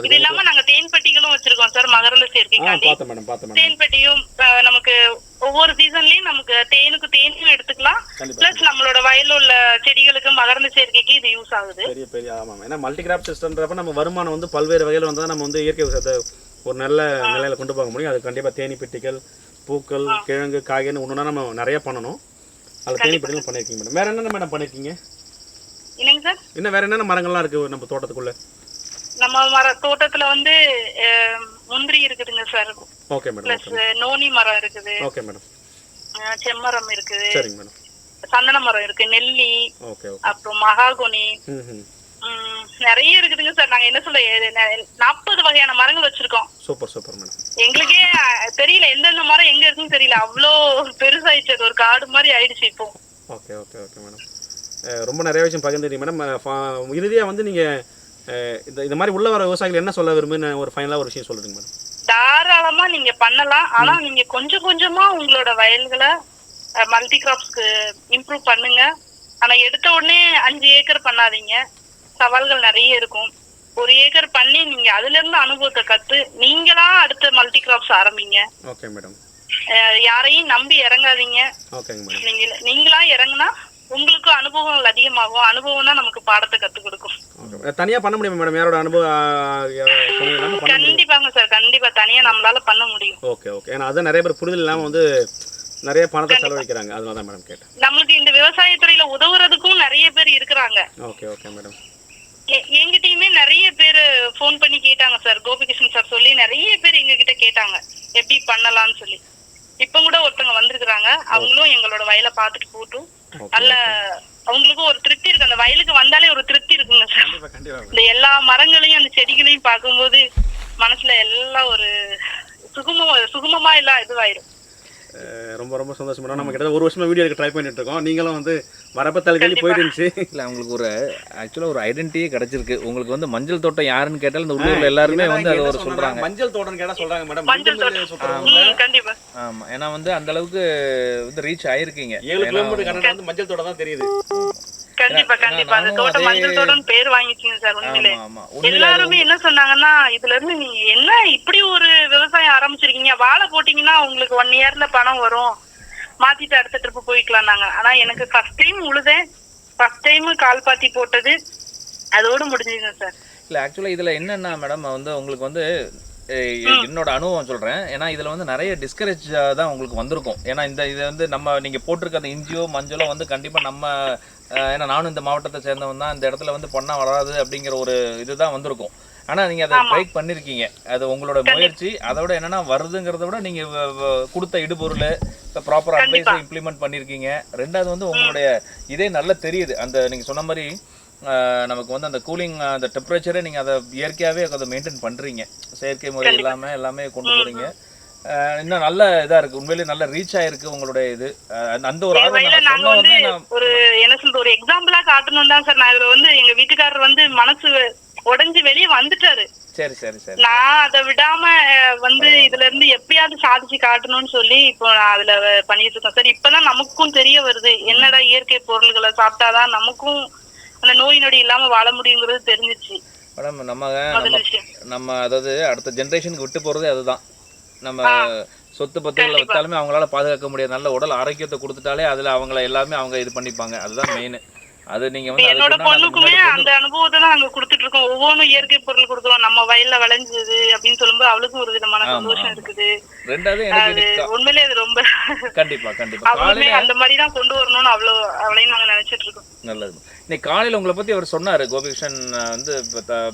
S2: இது இல்லாம நாங்க தேன் பெட்டிகளும் வச்சிருக்கோம் சார் மகரல
S1: ஆ
S2: சேர்க்கைக்காண்டி
S1: பார்த்தேன் மேடம் பார்த்தேன் மேடம்.
S2: தேன் பெட்டியும் அஹ், நமக்கு ஒவ்வொரு சீசன்லயும் நமக்கு தேனுக்கு தேனையும் எடுத்துக்கலாம். பிளஸ் நம்மளோட வயல்ல உள்ள செடிகளுக்கு மகரந்த சேர்க்கைக்கு இது யூஸ் ஆகுது.
S1: பெரிய பெரிய ஆமாம். ஏன்னா மல்டி கிராப் சிஸ்டம்ன்றப்ப நம்ம வருமானம் வந்து பல்வேறு வகையில் வந்தால் நம்ம வந்து இயற்கை விவசாயத்தை ஒரு நல்ல நிலையில கொண்டு போக முடியும். அது கண்டிப்பாக தேனி பெட்டிகள் பூக்கள் கிழங்கு காய்கறி ஒன்றுனா நம்ம நிறைய பண்ணணும். அதில் தேனி பெட்டிகள் பண்ணியிருக்கீங்க மேடம். வேற என்னென்ன மேடம் பண்ணியிருக்கீங்க
S2: இல்லைங்க சார்?
S1: இன்னும் வேற என்னென்ன மரங்கள்லாம் இருக்குது நம்ம தோட்டத்துக்குள்ள?
S2: நம்ம மர தோட்டத்துல வந்து முந்திரி இருக்குதுங்க sir.
S1: Okay madam
S2: plus noni மரம் இருக்குது.
S1: ஓகே மேடம்
S2: செம்மரம் இருக்குது.
S1: சரிங்க மேடம்
S2: சந்தன மரம் இருக்கு. நெல்லி அப்புறம் மகாகோனி. நிறைய இருக்குதுங்க சார். நாங்க என்ன சொல்ல நாற்பது வகையான மரங்கள் வச்சிருக்கோம்.
S1: சூப்பர் சூப்பர் மேடம்
S2: எங்களுக்கே தெரியல எந்தெந்த மரம் எங்க இருக்குன்னு தெரியல. அவ்வளோ பெருசாயிடுச்சு. அது ஒரு காடு மாதிரி ஆயிடுச்சு இப்போ.
S1: ஓகே ஓகே ஓகே மேடம் ரொம்ப நிறைய விஷயம் பகிர்ந்துட்டீங்க மேடம் இறுதியாக வந்து நீங்கள் இந்த இந்த மாதிரி உள்ள வர விவசாயிகள் என்ன சொல்ல விரும்புன்னு ஒரு ஃபைனலாக ஒரு விஷயம் சொல்லுங்க மேடம்
S2: தாராளமா நீங்க பண்ணலாம். ஆனா நீங்க கொஞ்சம் கொஞ்சமா உங்களோட வயல்களை மல்டி கிராப்ஸ்க்கு இம்ப்ரூவ் பண்ணுங்க. ஆனா எடுத்த உடனே அஞ்சு ஏக்கர் பண்ணாதீங்க. சவால்கள் நிறைய இருக்கும். ஒரு ஏக்கர் பண்ணி நீங்க அதுல இருந்து அனுபவத்தை கத்து நீங்களா அடுத்த மல்டி கிராப்ஸ் ஆரம்பிங்க.
S1: ஓகே மேடம்
S2: யாரையும் நம்பி இறங்காதீங்க.
S1: ஓகேங்க மேடம்
S2: நீங்களா இறங்குனா உங்களுக்கும் அனுபவங்கள் அதிகமாகும். அனுபவம் தான் நமக்கு பாடத்தை கத்து கொடுக்கும்.
S1: ஓகே. தனியாக பண்ண முடியுமா மேடம்? யாரோட அனுபவம்
S2: கண்டிப்பாங்க சார். கண்டிப்பா தனியா நம்மளால பண்ண முடியும்.
S1: Okay okay. ஏன்னா அதான் நிறைய பேர் புரிதல் இல்லாமல் வந்து நிறைய பணத்தை செலவழிக்கிறாங்க. அதனால தான் மேடம் கேட்டேன்.
S2: நம்மளுக்கு இந்த விவசாயத்துறையில உதவுறதுக்கும் நிறைய பேர் இருக்கிறாங்க.
S1: Okay okay madam.
S2: எங்கிட்டயுமே நிறைய பேர் ஃபோன் பண்ணி கேட்டாங்க சார். கோபிகிருஷ்ணன் சார் சொல்லி நிறைய பேர் எங்க கிட்ட கேட்டாங்க. எப்படி பண்ணலாம்னு சொல்லி. இப்ப கூட ஒருத்தவங்க வந்திருக்கிறாங்க. அவங்களும் எங்களோட வயலை பார்த்துட்டு போட்டும். நல்ல அவங்களுக்கும் ஒரு திருப்தி இருக்கு. அந்த வயலுக்கு வந்தாலே ஒரு திருப்தி இருக்குங்க சார். இந்த எல்லா மரங்களையும் அந்த செடிகளையும் பார்க்கும்போது மனசுல எல்லாம் ஒரு சுகுமமா சுகுமமா எல்லாம் இதுவாயிரும்.
S1: ரொம்ப ரொம்ப சந்தோஷம் மேடம். நம்ம கிட்ட ஒரு வருஷமா வீடியோ எடுக்க ட்ரை பண்ணிட்டு இருக்கோம். நீங்களும் வந்து வரப்ப தள்ளி போயிட்டு இருந்துச்சு
S3: இல்லை உங்களுக்கு ஒரு ஆக்சுவலாக ஒரு ஐடென்டிட்டியே கிடைச்சிருக்கு. உங்களுக்கு வந்து மஞ்சள் தோட்டம் யாருன்னு கேட்டாலும் இந்த உள்ளூரில் எல்லாருமே வந்து அதை ஒரு சொல்கிறாங்க
S1: மஞ்சள் தோட்டம் கேட்டா சொல்றாங்க மேடம்.
S2: மஞ்சள்
S3: ஆமாம் ஏன்னா வந்து அந்த அளவுக்கு வந்து ரீச் ஆயிருக்கீங்க.
S1: ஏழு கிலோமீட்டர் கணக்கு வந்து மஞ்சள் தோட்டம் தான் தெரியுது.
S2: கண்டிப்பா கண்டிப்பா. அந்த தோட்டம் மஞ்சள் தோட்டம் பேர் வாங்கிட்டீங்க சார் உண்மையிலே. எல்லாருமே என்ன சொன்னாங்கன்னா இதுல இருந்து நீங்க என்ன இப்படி ஒரு விவசாயம் ஆரம்பிச்சிருக்கீங்க? வாழை போட்டீங்கன்னா உங்களுக்கு ஒன் இயர்ல பணம் வரும். மாத்திட்டு அடுத்த ட்ரிப் போய்க்கலாம் நாங்க. ஆனா எனக்கு ஃபர்ஸ்ட் டைம் உழுதேன் ஃபர்ஸ்ட் டைம் கால் பாத்தி போட்டது அதோட முடிஞ்சுங்க சார்.
S3: இல்லை ஆக்சுவலாக இதில் என்னென்னா மேடம் வந்து உங்களுக்கு வந்து என்னோட அனுபவம் சொல்கிறேன் ஏன்னா இதில் வந்து நிறைய டிஸ்கரேஜ் தான் உங்களுக்கு வந்திருக்கும். ஏன்னா இந்த இது வந்து நம்ம நீங்கள் போட்டிருக்க அந்த இஞ்சியோ மஞ்சளோ வந்து கண்டிப்பாக நம்ம ஏன்னா நானும் இந்த மாவட்டத்தை சேர்ந்தவன் தான். இந்த இடத்துல வந்து பண்ணால் வராது அப்படிங்கிற ஒரு இதுதான் வந்திருக்கும். ஆனால் நீங்கள் அதை பிரேக் பண்ணியிருக்கீங்க அது உங்களோட முயற்சி. அதோட என்னன்னா வருதுங்கிறத விட நீங்கள் கொடுத்த இடுபொருள் ப்ராப்பர் அட்வைஸை இம்ப்ளிமெண்ட் பண்ணியிருக்கீங்க ரெண்டாவது வந்து உங்களுடைய இதே நல்லா தெரியுது. அந்த நீங்கள் சொன்ன மாதிரி நமக்கு வந்து அந்த கூலிங் அந்த டெம்பரேச்சரே நீங்கள் அதை இயற்கையாகவே அதை மெயின்டைன் பண்ணுறீங்க செயற்கை முறை இல்லாமல் எல்லாமே கொண்டு போகிறீங்க இன்னும் நல்ல இதாக இருக்குது உண்மையிலேயே நல்ல ரீச் ஆயிருக்கு உங்களுடைய இது. அந்த- ஒரு
S2: நாங்க வந்து ஒரு என்ன சொல்றது ஒரு எக்ஸாம்பிளா காட்டணும் தான் சார். நான் இதுல வந்து எங்க வீட்டுக்காரர் வந்து மனசு உடைஞ்சு வெளியே வந்துட்டாரு.
S3: சரி சரி சரி
S2: நான் அதை விடாம வந்து இதுல இருந்து எப்படியாவது சாதிச்சு காட்டணும்னு சொல்லி இப்போ நான் அதுல பண்ணிட்டு இருக்கேன் சார் இப்பதான் நமக்கும் தெரிய வருது. என்னடா இயற்கை பொருள்களை சாப்பிட்டாதான் நமக்கும் அந்த நோய் நொடி இல்லாம வாழ முடியுங்கிறது தெரிஞ்சிச்சு.
S3: மேடம் நம்ம நம்ம அதாவது அடுத்த ஜென்ரேஷனுக்கு விட்டு போகிறதே அதுதான். நம்ம சொத்து பத்துகளை வித்தாலுமே அவங்களால பாதுகாக்க முடியாது. நல்ல உடல் ஆரோக்கியத்தை கொடுத்துட்டாலே அதில் அவங்கள எல்லாமே அவங்க இது பண்ணிப்பாங்க. அதுதான் மெயின் அது நீங்கள் வந்து
S2: என்னோட பொண்ணுக்குமே அந்த அனுபவத்தை தான் நாங்க கொடுத்துட்டு இருக்கோம். ஒவ்வொன்றும் இயற்கை பொருள் கொடுக்குறோம் நம்ம வயல்ல விளைஞ்சது அப்படின்னு சொல்லும்போது அவளுக்கும் ஒரு விதமான சந்தோஷம். இருக்குது.
S3: ரெண்டாவது எனக்கு
S2: உண்மையிலே அது ரொம்ப
S3: கண்டிப்பா கண்டிப்பா.
S2: அவளுமே அந்த மாதிரி தான் கொண்டு வரணும்னு அவ்வளோ அவளையும் நாங்க நினைச்சிட்டு இருக்கோம்.
S3: நல்லது. இன்னைக்கு காலையில உங்களை பத்தி அவர் சொன்னாரு. கோபிகிருஷ்ணன் வந்து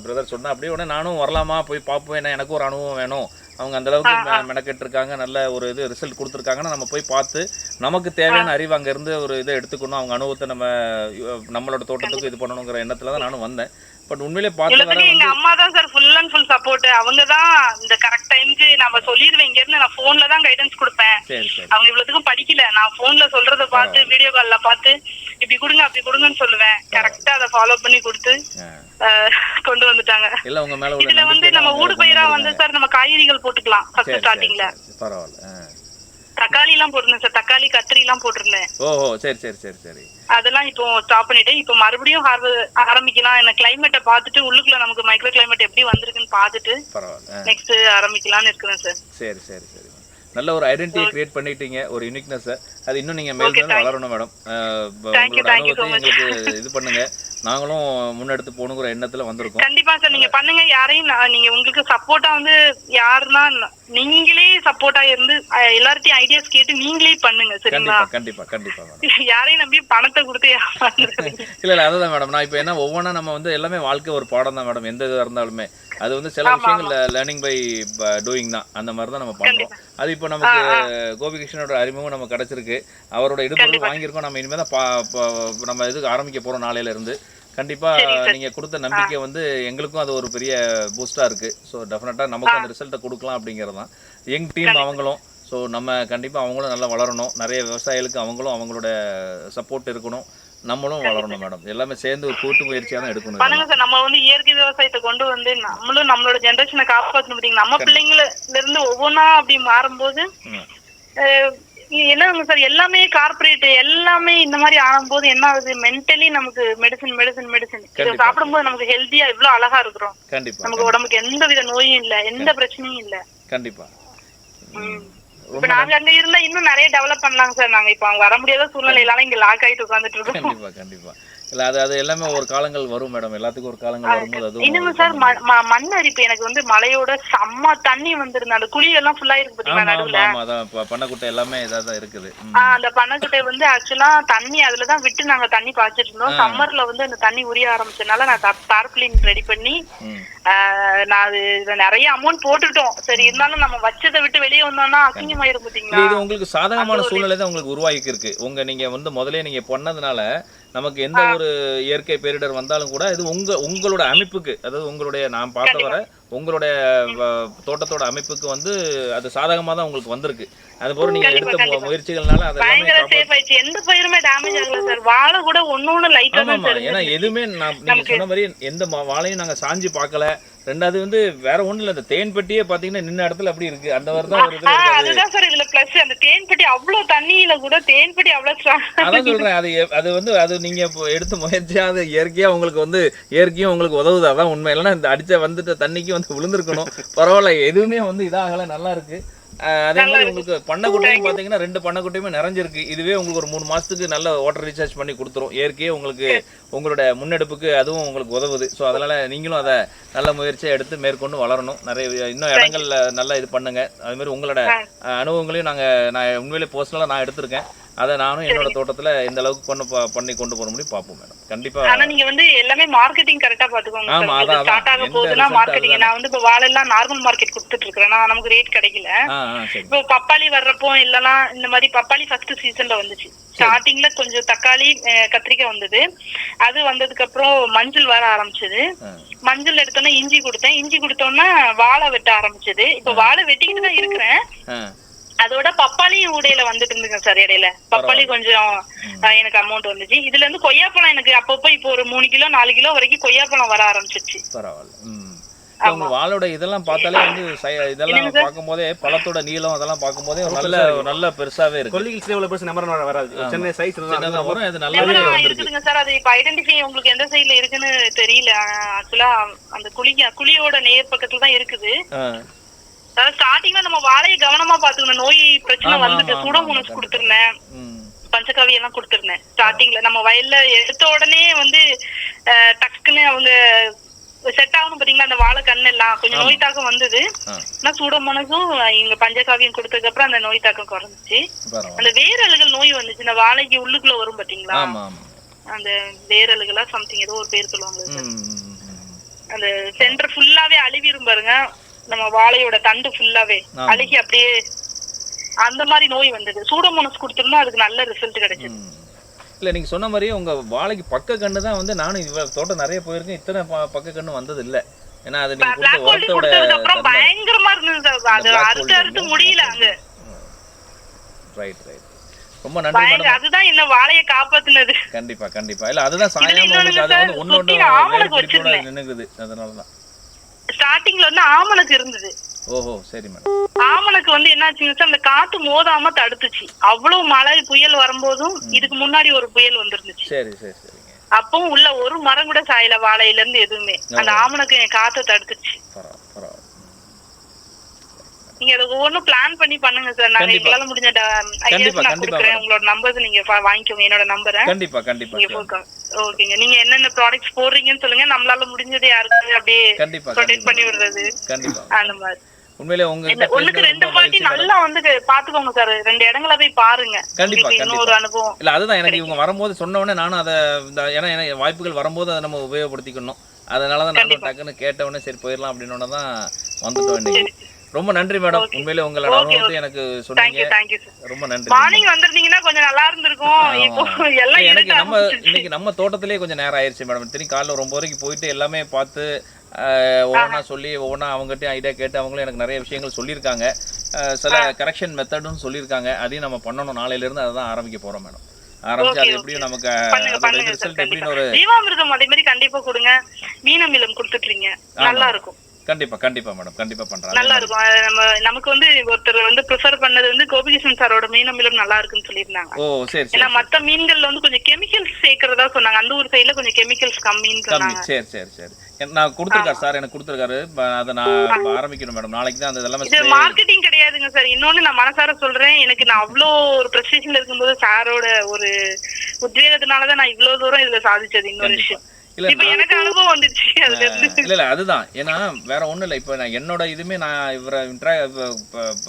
S3: பிரதர் சொன்னா அப்படியே உடனே நானும் வரலாமா? போய் பார்ப்போம். ஏன்னா எனக்கும் ஒரு அனுபவம் வேணும். அவங்க அந்த அளவுக்கு மெனக்கெட்டு இருக்காங்க நல்ல ஒரு இது ரிசல்ட் கொடுத்துருக்காங்கன்னா நம்ம போய் பார்த்து நமக்கு தேவையான அறிவு அங்க இருந்து ஒரு இதை எடுத்துக்கணும். அவங்க அனுபவத்தை நம்ம நம்மளோட தோட்டத்துக்கு இது பண்ணணுங்கிற எண்ணத்துல தான் நானும் வந்தேன். பட் உண்மையிலே பார்த்து
S2: எங்க அம்மா தான் sir full and full support அவங்க தான் இந்த கரெக்ட் டைம்க்கு நம்ம சொல்லிடுவேன். இங்க இருந்து நான் போன்ல தான் கைடன்ஸ் கொடுப்பேன்.
S3: சரி சரி.
S2: அவங்க இவ்வளவுக்கும் படிக்கல. நான் போன்ல சொல்றத பார்த்து வீடியோ கால்ல பார்த்து இப்படி கொடுங்க அப்படி கொடுங்கன்னு சொல்லுவேன். கரெக்டா அதை ஃபாலோ பண்ணி கொடுத்து கொண்டு வந்துட்டாங்க.
S3: இல்ல உங்க மேல
S2: இதுல வந்து நம்ம ஊடு பயிரா வந்து. சார் நம்ம காய்கறிகள் போட்டுக்கலாம் ஃபர்ஸ்ட் ஸ்டார்டிங்ல
S3: பரவாயில்ல.
S2: தக்காளி எல்லாம் போட்டிருந்தேன் சார். தக்காளி கத்திரி எல்லாம் போட்டிருந்தேன்
S3: ஓஹோ சரி சரி சரி சரி.
S2: அதெல்லாம் இப்போ ஸ்டாப் பண்ணிட்டேன். இப்போ மறுபடியும் harvest ஆரம்பிக்கலாம். என்ன கிளைமேட்டை பார்த்துட்டு உள்ளுக்குள்ள நமக்கு மைக்ரோ கிளைமேட் எப்படி வந்திருக்குன்னு பார்த்துட்டு
S3: பரவாயில்ல.
S2: நெக்ஸ்ட் ஆரம்பிக்கலாம்னு இருக்கிறேன் சார்.
S3: சரி சரி சரி. நல்ல ஒரு ஐடென்டிட்டி கிரியேட் பண்ணிட்டீங்க. ஒரு யூனிக்னஸ் அது இன்னும் நீங்க மேல் மேலும் வளரணும் மேடம்
S2: Thank you,
S3: உங்களோட
S2: thank you so
S3: அனுபவத்தை எங்களுக்கு இது பண்ணுங்க. நாங்களும் முன்னெடுத்து போகணுங்கிற எண்ணத்துல வந்திருக்கோம்.
S2: கண்டிப்பா சார். நீங்க பண்ணுங்க. யாரையும் நான் நீங்க உங்களுக்கு சப்போர்ட்டா வந்து யாருன்னா ந- நீங்களே சப்போர்ட்டா இருந்து எல்லார்ட்டையும் ஐடியாஸ் கேட்டு நீங்களே பண்ணுங்க சரிங்களா?
S3: கண்டிப்பா கண்டிப்பா
S2: யாரையும் நம்பி பணத்தை கொடுத்து.
S3: இல்ல இல்ல அதுதான் மேடம் நான் இப்போ என்ன ஒவ்வொன்றா நம்ம வந்து எல்லாமே வாழ்க்கை ஒரு பாடம் தான் மேடம் எந்த இதுவாக இருந்தாலுமே. அது வந்து சில விஷயங்கள் லேர்னிங் பை டூயிங் தான். அந்த மாதிரி தான் நம்ம பண்றோம். அது இப்போ நமக்கு கோபிகிருஷ்ணனோட அறிமுகம் நம்ம கிடைச்சிருக்கு. அவரோட இடுபொருள் வாங்கியிருக்கோம். நம்ம இனிமேல் தான் நம்ம இதுக்கு ஆரம்பிக்க போறோம் நாளையில இருந்து கண்டிப்பா நீங்க கொடுத்த நம்பிக்கை வந்து எங்களுக்கும் அது ஒரு பெரிய பூஸ்டா இருக்கு. ஸோ டெஃபினட்டா நமக்கு அந்த ரிசல்ட்டை கொடுக்கலாம் அப்படிங்கிறது தான். யங் டீம் அவங்களும் ஸோ நம்ம கண்டிப்பா அவங்களும் நல்லா வளரணும். நிறைய விவசாயிகளுக்கு அவங்களும் அவங்களோட சப்போர்ட் இருக்கணும். நம்மளும் வளரணும் மேடம் எல்லாமே சேர்ந்து ஒரு கூட்டு முயற்சியா தான் எடுக்கணும்
S2: பண்ணுங்க சார். நம்ம வந்து இயற்கை விவசாயத்தை கொண்டு வந்து நம்மளும் நம்மளோட ஜெனரேஷனை காப்பாற்றணும் பார்த்தீங்க நம்ம பிள்ளைங்கள இருந்து ஒவ்வொன்றா அப்படி மாறும்போது என்னங்க சார்? எல்லாமே கார்ப்பரேட் எல்லாமே இந்த மாதிரி ஆகும்போது என்ன ஆகுது? மென்டலி நமக்கு மெடிசன் மெடிசன் மெடிசன் இதை. சாப்பிடும்போது நமக்கு ஹெல்த்தியா இவ்வளவு அழகா இருக்கிறோம்.
S3: கண்டிப்பா
S2: நமக்கு உடம்புக்கு எந்த வித நோயும் இல்ல எந்த பிரச்சனையும் இல்ல.
S3: கண்டிப்பா.
S2: இப்ப நாங்க அங்க இருந்தா இன்னும் நிறைய டெவலப் பண்ணலாங்க சார் நாங்க. இப்ப அங்க வர முடியாத சூழ்நிலையில இங்க லாக் ஆயிட்டு உட்காந்துட்டு இருக்கோம்.
S3: கண்டிப்பா கண்டிப்பா. இல்ல அது அது எல்லாமே ஒரு காலங்கள் வரும் மேடம். எல்லாத்துக்கும் ஒரு காலங்கள் வரும்போது அதுவும்
S2: இன்னும் சார்? மண் அரிப்பு எனக்கு வந்து மழையோட செம்ம தண்ணி வந்துருந்த அந்த குழி எல்லாம் ஃபுல்லா இருக்கு பாத்தீங்களா நடுவுல?
S3: ஆமா அதான். பண்ணைக்குட்டை எல்லாமே இதாக தான் இருக்குது.
S2: அந்த பண்ணைக்குட்டை வந்து ஆக்சுவலா தண்ணி அதுலதான் விட்டு நாங்க தண்ணி பாய்ச்சிட்டு இருந்தோம். சம்மர்ல வந்து அந்த தண்ணி உரிய ஆரம்பிச்சதுனால நான் டார்பிளின் ரெடி பண்ணி நான் அது நிறைய அமௌண்ட் போட்டுட்டோம். சரி இருந்தாலும் நம்ம வச்சதை விட்டு வெளியே வந்தோம்னா அசிங்கமாயிரும் பாத்தீங்களா?
S3: இது உங்களுக்கு சாதகமான சூழ்நிலை தான் உங்களுக்கு உருவாக்கி இருக்கு உங்க நீங்க வந்து முதல்ல நீங்க பண்ணதுனால நமக்கு எந்த ஒரு இயற்கை பேரிடர் வந்தாலும் கூட இது உங்க உங்களோட அமைப்புக்கு அதாவது உங்களுடைய நான் பார்த்த வர உங்களுடைய தோட்டத்தோட அமைப்புக்கு வந்து அது சாதகமா தான் உங்களுக்கு வந்திருக்கு. அது போல நீங்க எடுத்த. முயற்சிகள்னால அது
S2: எந்த பயிருமே டேமேஜ் ஆகல சார் வாழை கூட ஒண்ணு ஒண்ணு லைட்டா தான்
S3: ஏன்னா எதுவுமே நான் நீங்க சொன்ன மாதிரி எந்த வாழையும் நாங்க சாஞ்சி பார்க்கல. ரெண்டாவது வந்து வேற ஒண்ணும் இல்ல இந்த தேன் பெட்டியே பாத்தீங்கன்னா நின்ன இடத்துல அப்படி இருக்கு. அந்த மாதிரி தான்
S2: அதுதான் சார் இதுல பிளஸ் அந்த தேன்பெட்டி அவ்வளவு தண்ணியில கூட தேன்பெட்டி அவ்வளவு.
S3: அதான் சொல்றேன் அது அது வந்து அது நீங்க எடுத்த முயற்சியா அது இயற்கையா உங்களுக்கு வந்து இயற்கையும் உங்களுக்கு உதவுது அதான் உண்மை. இல்லைன்னா இந்த அடிச்ச வந்துட்ட தண்ணிக்கு வந்து விழுந்திருக்கணும். பரவாயில்ல எதுவுமே வந்து இதாகல நல்லா இருக்கு. அதே மாதிரி. உங்களுக்கு பண்ணைக்குட்டையும் பாத்தீங்கன்னா ரெண்டு பண்ணைக்குட்டையுமே நிறைஞ்சிருக்கு. இதுவே உங்களுக்கு ஒரு மூணு மாசத்துக்கு நல்ல வாட்டர் ரீசார்ஜ் பண்ணி கொடுத்துரும். இயற்கையே உங்களுக்கு உங்களோட முன்னெடுப்புக்கு அதுவும் உங்களுக்கு உதவுது. ஸோ அதனால நீங்களும் அதை நல்ல முயற்சியை எடுத்து மேற்கொண்டு வளரணும். நிறைய இன்னும் இடங்கள்ல நல்லா இது பண்ணுங்க. அது மாதிரி உங்களோட அனுபவங்களையும் நாங்க நான் உண்மையிலே பர்சனலாக நான் எடுத்திருக்கேன். அதை நானும் என்னோட தோட்டத்துல எந்த அளவுக்கு கொண்டு பண்ணி கொண்டு போற முடியும் பார்ப்போம் மேடம் கண்டிப்பா
S2: ஆனா நீங்க வந்து எல்லாமே மார்க்கெட்டிங் கரெக்டா பாத்துக்கோங்க
S3: ஆமா, அதான்,
S2: ஸ்டார்ட் ஆக. போகுதுன்னா மார்க்கெட்டிங். நான் வந்து இப்ப வாழை எல்லாம் நார்மல் மார்க்கெட் கொடுத்துட்டு இருக்கிறேன். நான் நமக்கு ரேட் கிடைக்கல. இப்போ பப்பாளி வர்றப்போ இல்லனா இந்த மாதிரி பப்பாளி ஃபர்ஸ்ட் சீசன்ல வந்துச்சு. ஸ்டார்டிங்ல கொஞ்சம் தக்காளி கத்திரிக்காய் வந்தது. அது வந்ததுக்கு அப்புறம் மஞ்சள் வர ஆரம்பிச்சது. மஞ்சள் எடுத்தோன்னே இஞ்சி கொடுத்தேன். இஞ்சி கொடுத்தோன்னா வாழை வெட்ட ஆரம்பிச்சது. இப்போ வாழை வெட்டிக்கிட்டு தான் இருக்கிறேன். அதோட பப்பாளி உடையில வந்துட்டு இருந்துங்க சார் இடையில. பப்பாளி கொஞ்சம் எனக்கு அமௌண்ட் வந்துச்சு. இதுல இருந்து கொய்யாப்பழம் எனக்கு அப்பப்போ இப்போ ஒரு மூணு கிலோ நாலு கிலோ வரைக்கும் கொய்யாப்பழம் வர ஆரம்பிச்சிருச்சு.
S3: பரவாயில்ல. உங்க வாழோட இதெல்லாம் பார்த்தாலே வந்து சை- இதெல்லாம் பார்க்கும்போதே பழத்தோட நீளம் அதெல்லாம் பார்க்கும்போதே நல்ல நல்ல பெருசாவே இருக்கு.
S1: கொல்லிகள் இவ்வளோ பெருசு நம்பர் வராது. சென்னை சைஸ்
S3: சின்னதா வரும். இது நல்லாவே வந்திருக்கு.
S2: இருக்குதுங்க சார் அது இப்ப ஐடென்டிஃபை உங்களுக்கு எந்த சைடுல இருக்குன்னு தெரியல. ஆக்சுவலா அந்த குழி குழியோட நேர் பக்கத்துல தான் இருக்குது. அதாவது ஸ்டார்டிங்ல நம்ம வாழையை கவனமா பாத்துக்கணும் நோய் பிரச்சனை வந்துட்டு
S3: ஆமா,
S2: கொடுத்துருந்தேன். பஞ்சகாவி எல்லாம் கொடுத்துருந்தேன் ஸ்டார்டிங்ல நம்ம வயல்ல எடுத்த உடனே வந்து டக்குன்னு அவங்க செட் ஆகணும் பாத்தீங்களா அந்த வாழை கண்ணு எல்லாம் கொஞ்சம் நோய் தாக்கம் வந்தது. ஆனா சூடோமோனஸும் இங்க பஞ்சகாவியம் கொடுத்ததுக்கு அப்புறம் அந்த நோய் தாக்கம் குறைஞ்சிச்சு. அந்த வேரழுகள் நோய் வந்துச்சு. இந்த வாழைக்கு உள்ளுக்குள்ள வரும் பாத்தீங்களா அந்த வேரழுகளா சம்திங் ஏதோ ஒரு பேர் சொல்லுவாங்க. அந்த சென்டர் ஃபுல்லாவே அழுவிரும் பாருங்க. நம்ம வாழையோட தண்டு ஃபுல்லாவே. அழுகி அப்படியே அந்த மாதிரி நோய் வந்தது. சூடோமோனஸ் கொடுத்தோம்னா அதுக்கு நல்ல ரிசல்ட் கிடைச்சது.
S3: இல்ல நீங்க சொன்ன மாதிரி உங்க வாழைக்கு பக்க கண்ணு தான் வந்து நானும் இவ்வளவு தோட்டம் நிறைய போயிருக்கேன். இத்தனை பக்க கண்ணு வந்தது இல்ல ஏன்னா அது நீங்க
S2: பிளாக்
S3: கொடுத்த உரத்தோட
S2: பயங்கரமா இருந்தது. அது அறுத்து அறுத்து? முடியல அங்க.
S3: ரைட் ரைட் ரொம்ப நன்றி
S2: அதுதான் என்ன வாழைய காப்பாத்துனது.
S3: கண்டிப்பா கண்டிப்பா. இல்ல அதுதான் சாயாம அது வந்து ஒன்னொன்னு. நின்னுக்குது. அதனாலதான்.
S2: ஸ்டார்டிங்ல வந்து ஆமணக்கு இருந்தது.
S3: ஓஹோ சரி மேடம்.
S2: ஆமணக்கு வந்து என்னாச்சுங்க சார் அந்த காத்து மோதாம தடுத்துச்சு. அவ்வளவு மழை புயல் வரும்போதும் இதுக்கு முன்னாடி ஒரு புயல் வந்திருந்துச்சு.
S3: சரி சரி சரிங்க.
S2: அப்பவும் உள்ள ஒரு மரம் கூட சாயல வாழையில இருந்து எதுவுமே. அந்த. ஆமணக்கு என் காத்தை தடுத்துச்சு.
S3: பரவாயில்ல பரவாயில்ல
S2: நீங்க அதை ஒவ்வொன்றும் பிளான் பண்ணி பண்ணுங்க சார் நாங்க. எங்களால முடிஞ்ச ஐடியாஸ்
S3: கண்டிப்பா,
S2: நான் கொடுக்குறேன். உங்களோட நம்பர்ஸ் நீங்க வாங்கிக்கோங்க. என்னோட நம்பரை
S3: கண்டிப்பா கண்டிப்பா
S2: ஓகேங்க நீங்க என்னென்ன ப்ராடக்ட்ஸ் போடுறீங்கன்னு சொல்லுங்க. நம்மளால முடிஞ்சது யாருக்கு அப்படியே
S3: கண்டிப்பா
S2: பண்ணி விடுறது.
S3: கண்டிப்பா.
S2: அந்த மாதிரி.
S3: உண்மையிலே உங்க
S2: ஒண்ணுக்கு ரெண்டு பாட்டி நல்லா வந்து பாத்துக்கோங்க சார் ரெண்டு இடங்கள போய் பாருங்க.
S3: கண்டிப்பா,
S2: உங்களுக்கு இன்னொரு. அனுபவம்
S3: இல்ல அதுதான் எனக்கு இவங்க வரும்போது சொன்ன உடனே நானும் அதை ஏன்னா எனக்கு வாய்ப்புகள் வரும்போது அதை நம்ம உபயோகப்படுத்திக்கணும். அதனால தான் நானும்
S2: கண்டிப்பா.
S3: டக்குன்னு கேட்ட உடனே சரி போயிடலாம் அப்படின்னு தான் வந்துட்டோம் இன்னைக்கு ரொம்ப நன்றி மேடம். உண்மையிலே
S2: Okay,
S3: அனுபவத்தை. எனக்கு சொன்னீங்க. ரொம்ப நன்றி
S2: மார்னிங் வந்திருந்தீங்கன்னா கொஞ்சம் நல்லா இருந்திருக்கும். எல்லாம்
S3: எனக்கு நம்ம. இன்னைக்கு நம்ம தோட்டத்திலேயே கொஞ்சம் நேரம் ஆயிடுச்சு மேடம். திரும்பி காலைல ஒன்பது வரைக்கும் போயிட்டு எல்லாமே பார்த்து ஒவ்வொன்றா சொல்லி ஒவ்வொன்றா அவங்ககிட்டயும் ஐடியா கேட்டு அவங்களும் எனக்கு நிறைய விஷயங்கள் சொல்லியிருக்காங்க. சில கரெக்ஷன் மெத்தடும் சொல்லியிருக்காங்க. அதையும் நம்ம பண்ணணும். நாளையில இருந்து அதை தான் ஆரம்பிக்க போறோம் மேடம். ஆரம்பிச்சு அது எப்படியும். நமக்கு ரிசல்ட் எப்படின்னு ஒரு
S2: ஜீவாமிர்தம் அதே மாதிரி கண்டிப்பா கொடுங்க. மீனமிலம் கொடுத்துட்றீங்க நல்லா இருக்கும்.
S3: கண்டிப்பா கண்டிப்பா மேடம் கண்டிப்பா பண்றேன்.
S2: நல்லா இருக்கும் அது நம்ம நமக்கு வந்து ஒருத்தர் வந்து ப்ரிஃபர் பண்ணது வந்து கோபிகிருஷ்ணன் சாரோட மீனமிலம் நல்லா இருக்குன்னு சொல்லியிருந்தாங்க.
S3: ஓ சரி சரி
S2: ஏன்னா மத்த மீன்கள்ல வந்து கொஞ்சம் கெமிக்கல்ஸ் சேர்க்கறதா சொன்னாங்க. அந்த ஊர் சைடுல கொஞ்சம் கெமிக்கல்ஸ் கம்மின்னு
S3: கம்மி.
S2: சொன்னாங்க.
S3: சரி சரி சரி. என்- நான் கொடுத்துருக்காரு சார் எனக்கு கொடுத்துருக்காரு. அதை நான் ஆரம்பிக்கணும் மேடம் நாளைக்கு தான் அந்த இதெல்லாமே
S2: இது
S3: spray-
S2: மார்க்கெட்டிங் கிடையாதுங்க சார் இன்னொன்னு நான் மனசார சொல்றேன். எனக்கு நான் அவ்வளோ ஒரு ப்ரெஸ்டேஷன்ல இருக்கும்போது சாரோட ஒரு உத்வேகத்தினாலதான் நான் இவ்வளவு தூரம் இதுல சாதிச்சது இன்னொரு
S3: கண்டிப்பா.
S2: விஷயம்.
S3: இல்ல
S2: எனக்கு அனுபவம் வந்துச்சு அதுல இருந்து.
S3: இல்ல இல்ல அதுதான். ஏன்னா வேற ஒண்ணும் இல்ல. இப்போ நான் என்னோட இதுமே நான் இவரை இன்ட்ரா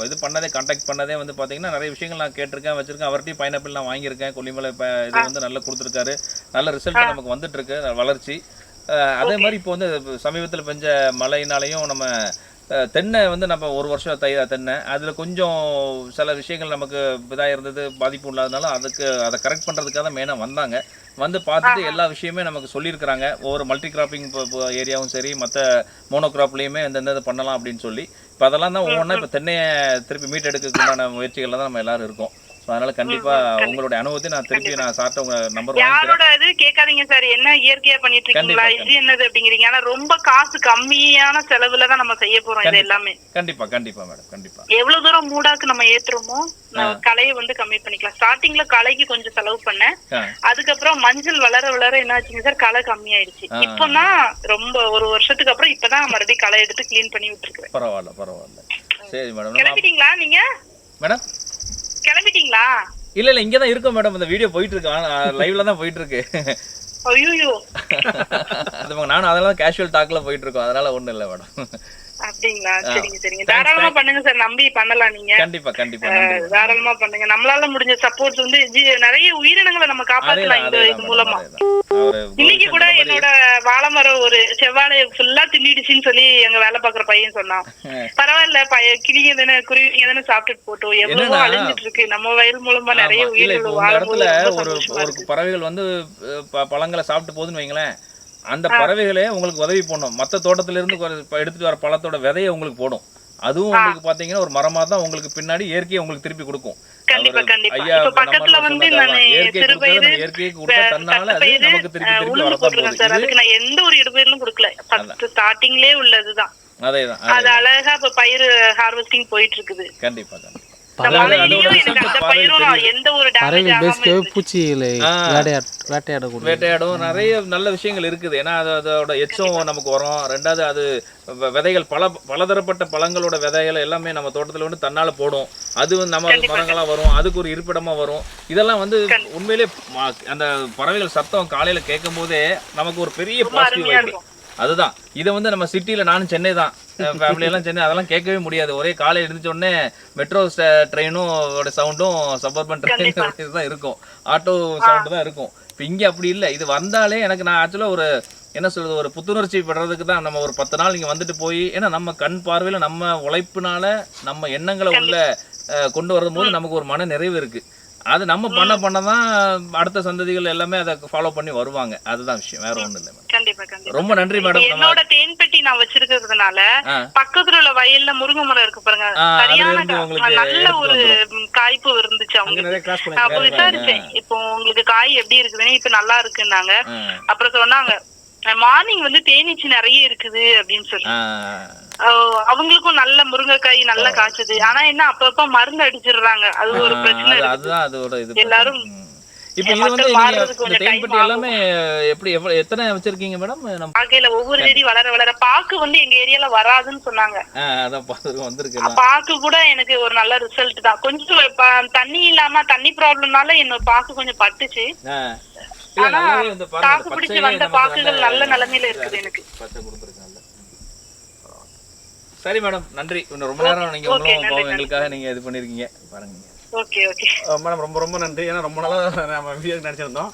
S3: இது பண்ணதே கான்டாக்ட் பண்ணதே வந்து பாத்தீங்கன்னா நிறைய விஷயங்கள் நான் கேட்டிருக்கேன் வச்சிருக்கேன். அவர்கிட்டயும் பைனாப்பிள் நான் வாங்கியிருக்கேன். கொல்லிமலை இது வந்து நல்லா கொடுத்துருக்காரு. நல்ல ரிசல்ட் நமக்கு வந்துட்டு இருக்கு வளர்ச்சி அதே மாதிரி இப்போ வந்து சமீபத்தில் பெஞ்ச மழையினாலையும் நம்ம தென்னை வந்து நம்ம ஒரு வருஷம் தை தென்னை அதில் கொஞ்சம் சில விஷயங்கள் நமக்கு இதாக இருந்தது பாதிப்பு இல்லாதனால அதுக்கு அதை கரெக்ட் பண்ணுறதுக்காக தான் மெயினாக வந்தாங்க. வந்து பார்த்துட்டு எல்லா விஷயமே நமக்கு சொல்லியிருக்கிறாங்க. ஒவ்வொரு மல்டி கிராப்பிங் ஏரியாவும் சரி மற்ற மோனோக்ராப்லேயுமே எந்தெந்த இது பண்ணலாம் அப்படின்னு சொல்லி. இப்போ அதெல்லாம் தான் ஒவ்வொன்றா இப்போ தென்னையை திருப்பி மீட்டெடுக்கிறதுக்கான முயற்சிகளில் தான் நம்ம எல்லாரும் இருக்கோம். அதனால் கண்டிப்பாக உங்களுடைய அனுபவத்தை நான் திருப்பி நான் சார்ட்ட உங்கள் நம்பர்
S2: யாரோட இது கேட்காதீங்க சார். என்ன இயற்கையா பண்ணிட்டு இருக்கீங்களா
S3: கண்டிப்பா,
S2: இது என்னது அப்படிங்கிறீங்க. ஆனா ரொம்ப காசு கம்மியான செலவுல தான் நம்ம செய்ய போறோம் இது எல்லாமே.
S3: கண்டிப்பாக கண்டிப்பாக மேடம். கண்டிப்பாக
S2: எவ்வளவு தூரம் மூடாக்கு நம்ம ஏத்துறோமோ களையை வந்து கம்மி பண்ணிக்கலாம். ஸ்டார்டிங்ல களைக்கு கொஞ்சம் செலவு பண்ணேன். அதுக்கப்புறம் மஞ்சள் வளர வளர என்ன ஆச்சுங்க சார்? களை கம்மியாயிடுச்சு. இப்பதான் ரொம்ப ஒரு வருஷத்துக்கு அப்புறம் இப்பதான் மறுபடியும் களை எடுத்து க்ளீன் பண்ணி விட்டுருக்கேன்
S3: பரவாயில்ல பரவாயில்ல. சரி மேடம்.
S2: கிளம்பிட்டீங்களா நீங்க?
S3: மேடம்?
S2: கிளம்பிட்டீங்களா?
S3: இல்ல இல்ல இங்க தான் இருக்கோம் மேடம். இந்த வீடியோ போயிட்டு இருக்கு லைவ்ல தான் போயிட்டு இருக்கு
S2: ஐயோ
S3: அது நானும் அதெல்லாம் கேஷுவல் டாக்ல போயிட்டு இருக்கோம் அதனால ஒண்ணும் இல்ல மேடம்.
S2: அப்படிங்களா? சரிங்க சரிங்க. தாராளமா பண்ணுங்க சார். நம்பி பண்ணலாம் நீங்க.
S3: கண்டிப்பா கண்டிப்பா. நன்றி
S2: தாராளமா பண்ணுங்க. நம்மளால முடிஞ்ச சப்போர்ட் வந்து நிறைய உயிரினங்களை நம்ம காப்பாத்தலாம் இந்த இது மூலமா. இன்னைக்கு கூட என்னோட வாழைமரம் ஒரு செவ்வாழை ஃபுல்லா தின்னிடுச்சுன்னு சொல்லி எங்க வேலை பாக்குற பையன் சொன்னான். பரவாயில்ல பைய கிளிங்க தானே குருவிங்க தானே சாப்பிட்டுட்டு போட்டோம் எவ்வளவோ அழிஞ்சிட்டு இருக்கு நம்ம வயல் மூலமா நிறைய
S3: இடத்துல
S2: ரொம்ப
S3: ஒரு பறவைகள் வந்து பழங்களை சாப்பிட்டு போகுதுன்னு வைங்களேன். அந்த பறவைகளே உங்களுக்கு உதவி பண்ணும். மற்ற தோட்டத்துல இருந்து கொ- இப்ப எடுத்துட்டு வர பழத்தோட விதையை உங்களுக்கு போடும். அதுவும் உங்களுக்கு பாத்தீங்கன்னா ஒரு மரமா தான் உங்களுக்கு பின்னாடி இயற்கையை உங்களுக்கு திருப்பி கொடுக்கும்.
S2: கண்டிப்பா
S3: அவரு
S2: கண்டிப்பா.
S3: ஐயா
S2: பக்கத்துல வந்து
S3: அதான்.
S2: நான்
S3: இயற்கை
S2: சிறு
S3: கொடுத்தது
S2: பயிறு
S3: நம்ம இயற்கைக்கு கொடுத்தா தன்னால அது நமக்கு திருப்பி
S2: அதுக்கு நான் எந்த ஒரு இடுபயிரும் கொடுக்கல. ஸ்டார்டிங்லயே உள்ளதுதான்.
S3: அதேதான்
S2: அது. அழகா இப்ப பயிர் ஹார்வெஸ்டிங் போயிட்டு இருக்குது.
S3: கண்டிப்பா கண்டிப்பா. வேட்டையாடும் நிறைய நல்ல விஷயங்கள் இருக்குது. ஏன்னா அது அதோட எச்சம் நமக்கு வரும். ரெண்டாவது அது விதைகள் பல பலதரப்பட்ட பழங்களோட விதைகள் எல்லாமே நம்ம தோட்டத்துல வந்து தன்னால போடும். அது வந்து நம்ம மரங்களா வரும். அதுக்கு ஒரு இருப்பிடமா வரும். இதெல்லாம் வந்து உண்மையிலே அந்த பறவைகள் சத்தம் காலையில கேட்கும் போதே நமக்கு ஒரு பெரிய பாசிட்டிவ் அதுதான். இதை வந்து நம்ம சிட்டியில் நானும் சென்னை தான். ஃபேமிலி எல்லாம் சென்னை அதெல்லாம் கேட்கவே முடியாது. ஒரே காலை எழுந்திரிச்ச உடனே மெட்ரோ ட்ரெயினும் சவுண்டும் சபர்பன் ட்ரெயின் தான் இருக்கும். ஆட்டோ சவுண்டு தான் இருக்கும். இப்போ இங்கே அப்படி இல்லை. இது வந்தாலே எனக்கு நான் ஆக்சுவலாக ஒரு என்ன சொல்றது ஒரு புத்துணர்ச்சி பெறதுக்கு தான் நம்ம ஒரு பத்து நாள் இங்கே வந்துட்டு போய் ஏன்னா நம்ம கண் பார்வையில் நம்ம உழைப்புனால நம்ம எண்ணங்களை உள்ள கொண்டு வரும் போது நமக்கு ஒரு மன நிறைவு இருக்கு. அது நம்ம பண்ண பண்ண தான் அடுத்த சந்ததிகள் எல்லாமே அதை ஃபாலோ பண்ணி வருவாங்க. அதுதான் விஷயம். வேற ஒன்றும் இல்லை மேடம்.
S2: கண்டிப்பா கண்டிப்பா.
S3: ரொம்ப நன்றி மேடம்.
S2: என்னோட தேன் பெட்டி நான் வச்சிருக்கிறதுனால. பக்கத்துல உள்ள வயல்ல முருங்கை மரம் இருக்கு பாருங்க. சரியான நல்ல ஒரு காய்ப்பு இருந்துச்சு
S1: அங்கே
S2: அவங்க
S1: நிறைய கிராஸ்
S2: நான் அப்ப விசாரிச்சேன். இப்போ உங்களுக்கு காய் எப்படி இருக்குதுன்னு இப்ப நல்லா இருக்குன்னாங்க. அப்புறம் சொன்னாங்க மார்னிங் வந்து தேனீச்சி நிறைய இருக்குது அப்படின்னு சொல்லி. அவங்களுக்கும் நல்ல முருங்கைக்காய் நல்லா காய்ச்சது. ஆனா என்ன அப்பப்ப மருந்து அடிச்சிடுறாங்க. அது ஒரு பிரச்சனை
S3: அதுதான் அதோட இது
S2: எல்லாரும்.
S3: இப்போ இது வந்து நீங்க தேன்பெட்டி எல்லாமே எப்படி எத்தனை வச்சிருக்கீங்க மேடம்? நம்ம
S2: பாக்கையில ஒவ்வொரு செடி வளர வளர பாக்கு வந்து எங்க ஏரியால வராதுன்னு சொன்னாங்க.
S3: அதான் பார்த்து வந்திருக்கலாம்
S2: பாக்கு கூட எனக்கு ஒரு நல்ல ரிசல்ட் தான். கொஞ்சம் தண்ணி இல்லாம தண்ணி ப்ராப்ளம்னால என்னோட பாக்கு கொஞ்சம் பட்டுச்சு. ஆனா
S3: இந்த
S2: பிடிச்சு வந்த பாக்குகள் நல்ல நிலைமையில இருக்குது எனக்கு.
S3: சரி மேடம் நன்றி. இன்னும் ரொம்ப நேரம் நீங்க உங்களும் எங்களுக்காக நீங்க இது பண்ணிருக்கீங்க பாருங்க. நீங்க.
S2: ஓகே ஓகே
S1: மேடம் ரொம்ப ரொம்ப நன்றி. ஏன்னா ரொம்ப நாளாக நம்ம வீடியோ நினச்சிருந்தோம்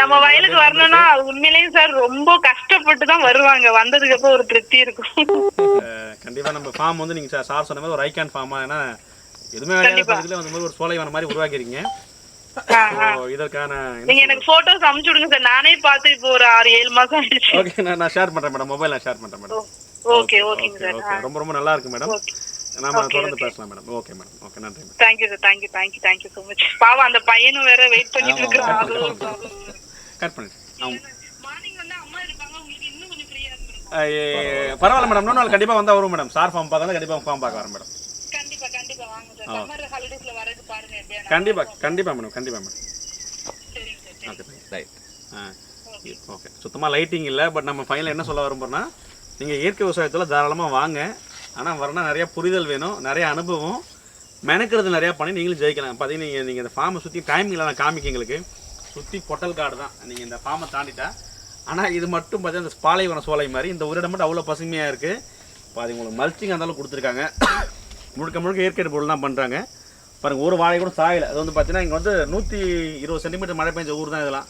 S2: நம்ம வயலுக்கு வரணும்னா உண்மையிலேயும் சார் ரொம்ப கஷ்டப்பட்டு தான் வருவாங்க. வந்ததுக்கு அப்புறம் ஒரு திருப்தி இருக்கும்.
S1: கண்டிப்பாக நம்ம ஃபார்ம் வந்து நீங்கள் சார் சொன்ன மாதிரி ஒரு ஐகான் ஃபார்மா ஏன்னா எதுவுமே வேலையான பகுதியில் அந்த மாதிரி ஒரு சோலைவன மாதிரி உருவாக்கிருக்கீங்க ஸோ இதற்கான
S2: நீங்க எனக்கு போட்டோஸ் அமுச்சு விடுங்க சார். நானே பார்த்து இப்போ ஒரு ஆறு ஏழு மாசம் ஆயிடுச்சு.
S1: ஓகே நான் ஷேர் பண்ணுறேன் மேடம். மொபைல் நான் ஷேர் பண்ணுறேன் மேடம்.
S2: ஓகே ஓகேங்க சார்
S1: ஓகே ரொம்ப ரொம்ப நல்லா இருக்கு மேடம் நாம தொடர்ந்து பேசலாம் மேடம் ஓகே மேடம் ஓகே நன்றி madam
S2: thank you sir thank you thank you thank you so much பாவம் அந்த பையனும் வேற வெயிட் பண்ணிட்டு இருக்கான் அது ஒரு.
S1: கட் பண்ணிட்டு
S2: மார்னிங் வந்து அம்மா இருப்பாங்க உங்களுக்கு இன்னும் கொஞ்சம் ஃப்ரீயா இருக்கும்
S1: பரவாயில்ல மேடம் இன்னொரு நாள் கண்டிப்பாக வந்தால் வரும் மேடம் சார் ஃபார்ம் பார்க்க கண்டிப்பாக ஃபார்ம் பார்க்க வரேன் மேடம்
S2: கண்டிப்பா கண்டிப்பா வாங்க சார் சம்மர் ஹாலிடேஸ்ல வரது பாருங்க எப்படியா
S1: கண்டிப்பாக கண்டிப்பாக மேடம் கண்டிப்பாக மேடம் ஓகே
S3: ரைட்
S1: ஆ. ஓகே. சுத்தமாக லைட்டிங் இல்லை பட் நம்ம ஃபைனல் என்ன சொல்ல விரும்புறோம்னா நீங்கள் இயற்கை விவசாயத்தில் தாராளமாக வாங்க. ஆனால் வரணும் நிறையா புரிதல் வேணும் நிறைய அனுபவம். மெனக்கிறது நிறையா பண்ணி நீங்களும் ஜெயிக்கலாம். பார்த்தீங்கன்னா நீங்கள் நீங்கள் இந்த ஃபார்மை சுற்றி டைமிங்கில் நான் காமிக்க எங்களுக்கு சுற்றி பொட்டல் காடு தான். நீங்கள் இந்த ஃபார்மை தாண்டிட்டா. ஆனால் இது மட்டும் பார்த்தீங்கன்னா இந்த பாலைவன சோலை மாதிரி. இந்த ஒரு இடம் மட்டும் அவ்வளோ பசுமையாக இருக்குது பாதி உங்களுக்கு மல்ச்சிங் இருந்தாலும் கொடுத்துருக்காங்க. முழுக்க முழுக்க இயற்கை பொருள் தான் பண்ணுறாங்க பாருங்க ஒரு வாழை கூட சாயலை. அது வந்து பார்த்தீங்கன்னா இங்கே வந்து நூற்றி இருபது சென்டிமீட்டர் மழை பெஞ்ச ஊர் தான் இதெல்லாம்.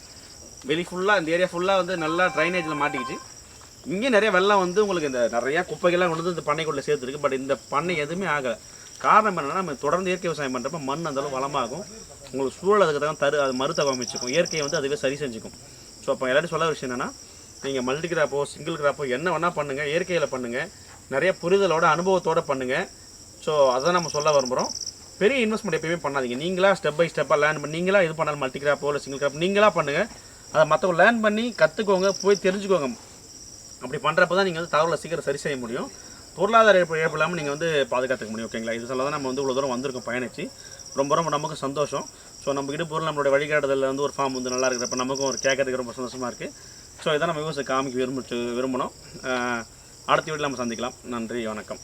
S1: வெளி ஃபுல்லாக இந்த ஏரியா ஃபுல்லாக வந்து நல்லா ட்ரைனேஜில் மாட்டிக்கிச்சு. இங்கே நிறைய வெள்ளம் வந்து உங்களுக்கு இந்த நிறையா குப்பைகள்லாம் கொண்டு வந்து இந்த பண்ணைக்குள்ளே சேர்த்துருக்கு. பட் இந்த பண்ணை எதுவுமே ஆகலை. காரணம் என்னென்னா நம்ம தொடர்ந்து இயற்கை விவசாயம் பண்ணுறப்ப மண் அந்தளவு வளமாகும். உங்களுக்கு சூழல் அதுக்கு தான் தரு அது மறுத்தகம் அமைச்சிக்கும் இயற்கையை வந்து அதுவே சரி செஞ்சுக்கும். ஸோ அப்போ எல்லாரும் சொல்ல விஷயம் என்னன்னா நீங்கள் மல்டி கிராப்போ சிங்கிள் கிராப்போ என்ன வேணால் பண்ணுங்கள் இயற்கையில் பண்ணுங்கள் நிறைய புரிதலோட அனுபவத்தோட பண்ணுங்கள் ஸோ அதான் நம்ம சொல்ல விரும்புகிறோம் பெரிய இன்வெஸ்ட்மெண்ட் எப்பயுமே பண்ணாதீங்க. நீங்களா ஸ்டெப் பை ஸ்டெப்பாக லேர்ன் பண்ணி நீங்களா இது பண்ணாலும் மல்டி கிராப்போ இல்லை சிங்கிள் கிராப் நீங்களா பண்ணுங்கள் அதை மற்றவங்க லேர்ன் பண்ணி கற்றுக்கோங்க போய் தெரிஞ்சுக்கோங்க. அப்படி பண்ணுறப்ப தான் நீங்கள் வந்து தகவலை சீக்கிரம் சரி செய்ய முடியும். பொருளாதார இழப்பு இழப்பு இல்லாமல் நீங்கள் வந்து பாதுகாத்துக்க முடியும் ஓகேங்களா இது சொல்ல தான் நம்ம வந்து இவ்வளோ தூரம் வந்திருக்கோம் பயணிச்சு. ரொம்ப ரொம்ப நமக்கு சந்தோஷம். ஸோ நம்ம பொருள் நம்மளோட வழிகாட்டுதலில் வந்து ஒரு ஃபார்ம் வந்து நல்லா இருக்கிறப்ப நமக்கும் ஒரு கேட்கறதுக்கு ரொம்ப சந்தோஷமாக இருக்குது ஸோ இதான் நம்ம யூஸ் காமிக்க விரும்பிச்சு விரும்பணும் அடுத்த வீட்டில் நம்ம சந்திக்கலாம். நன்றி வணக்கம்.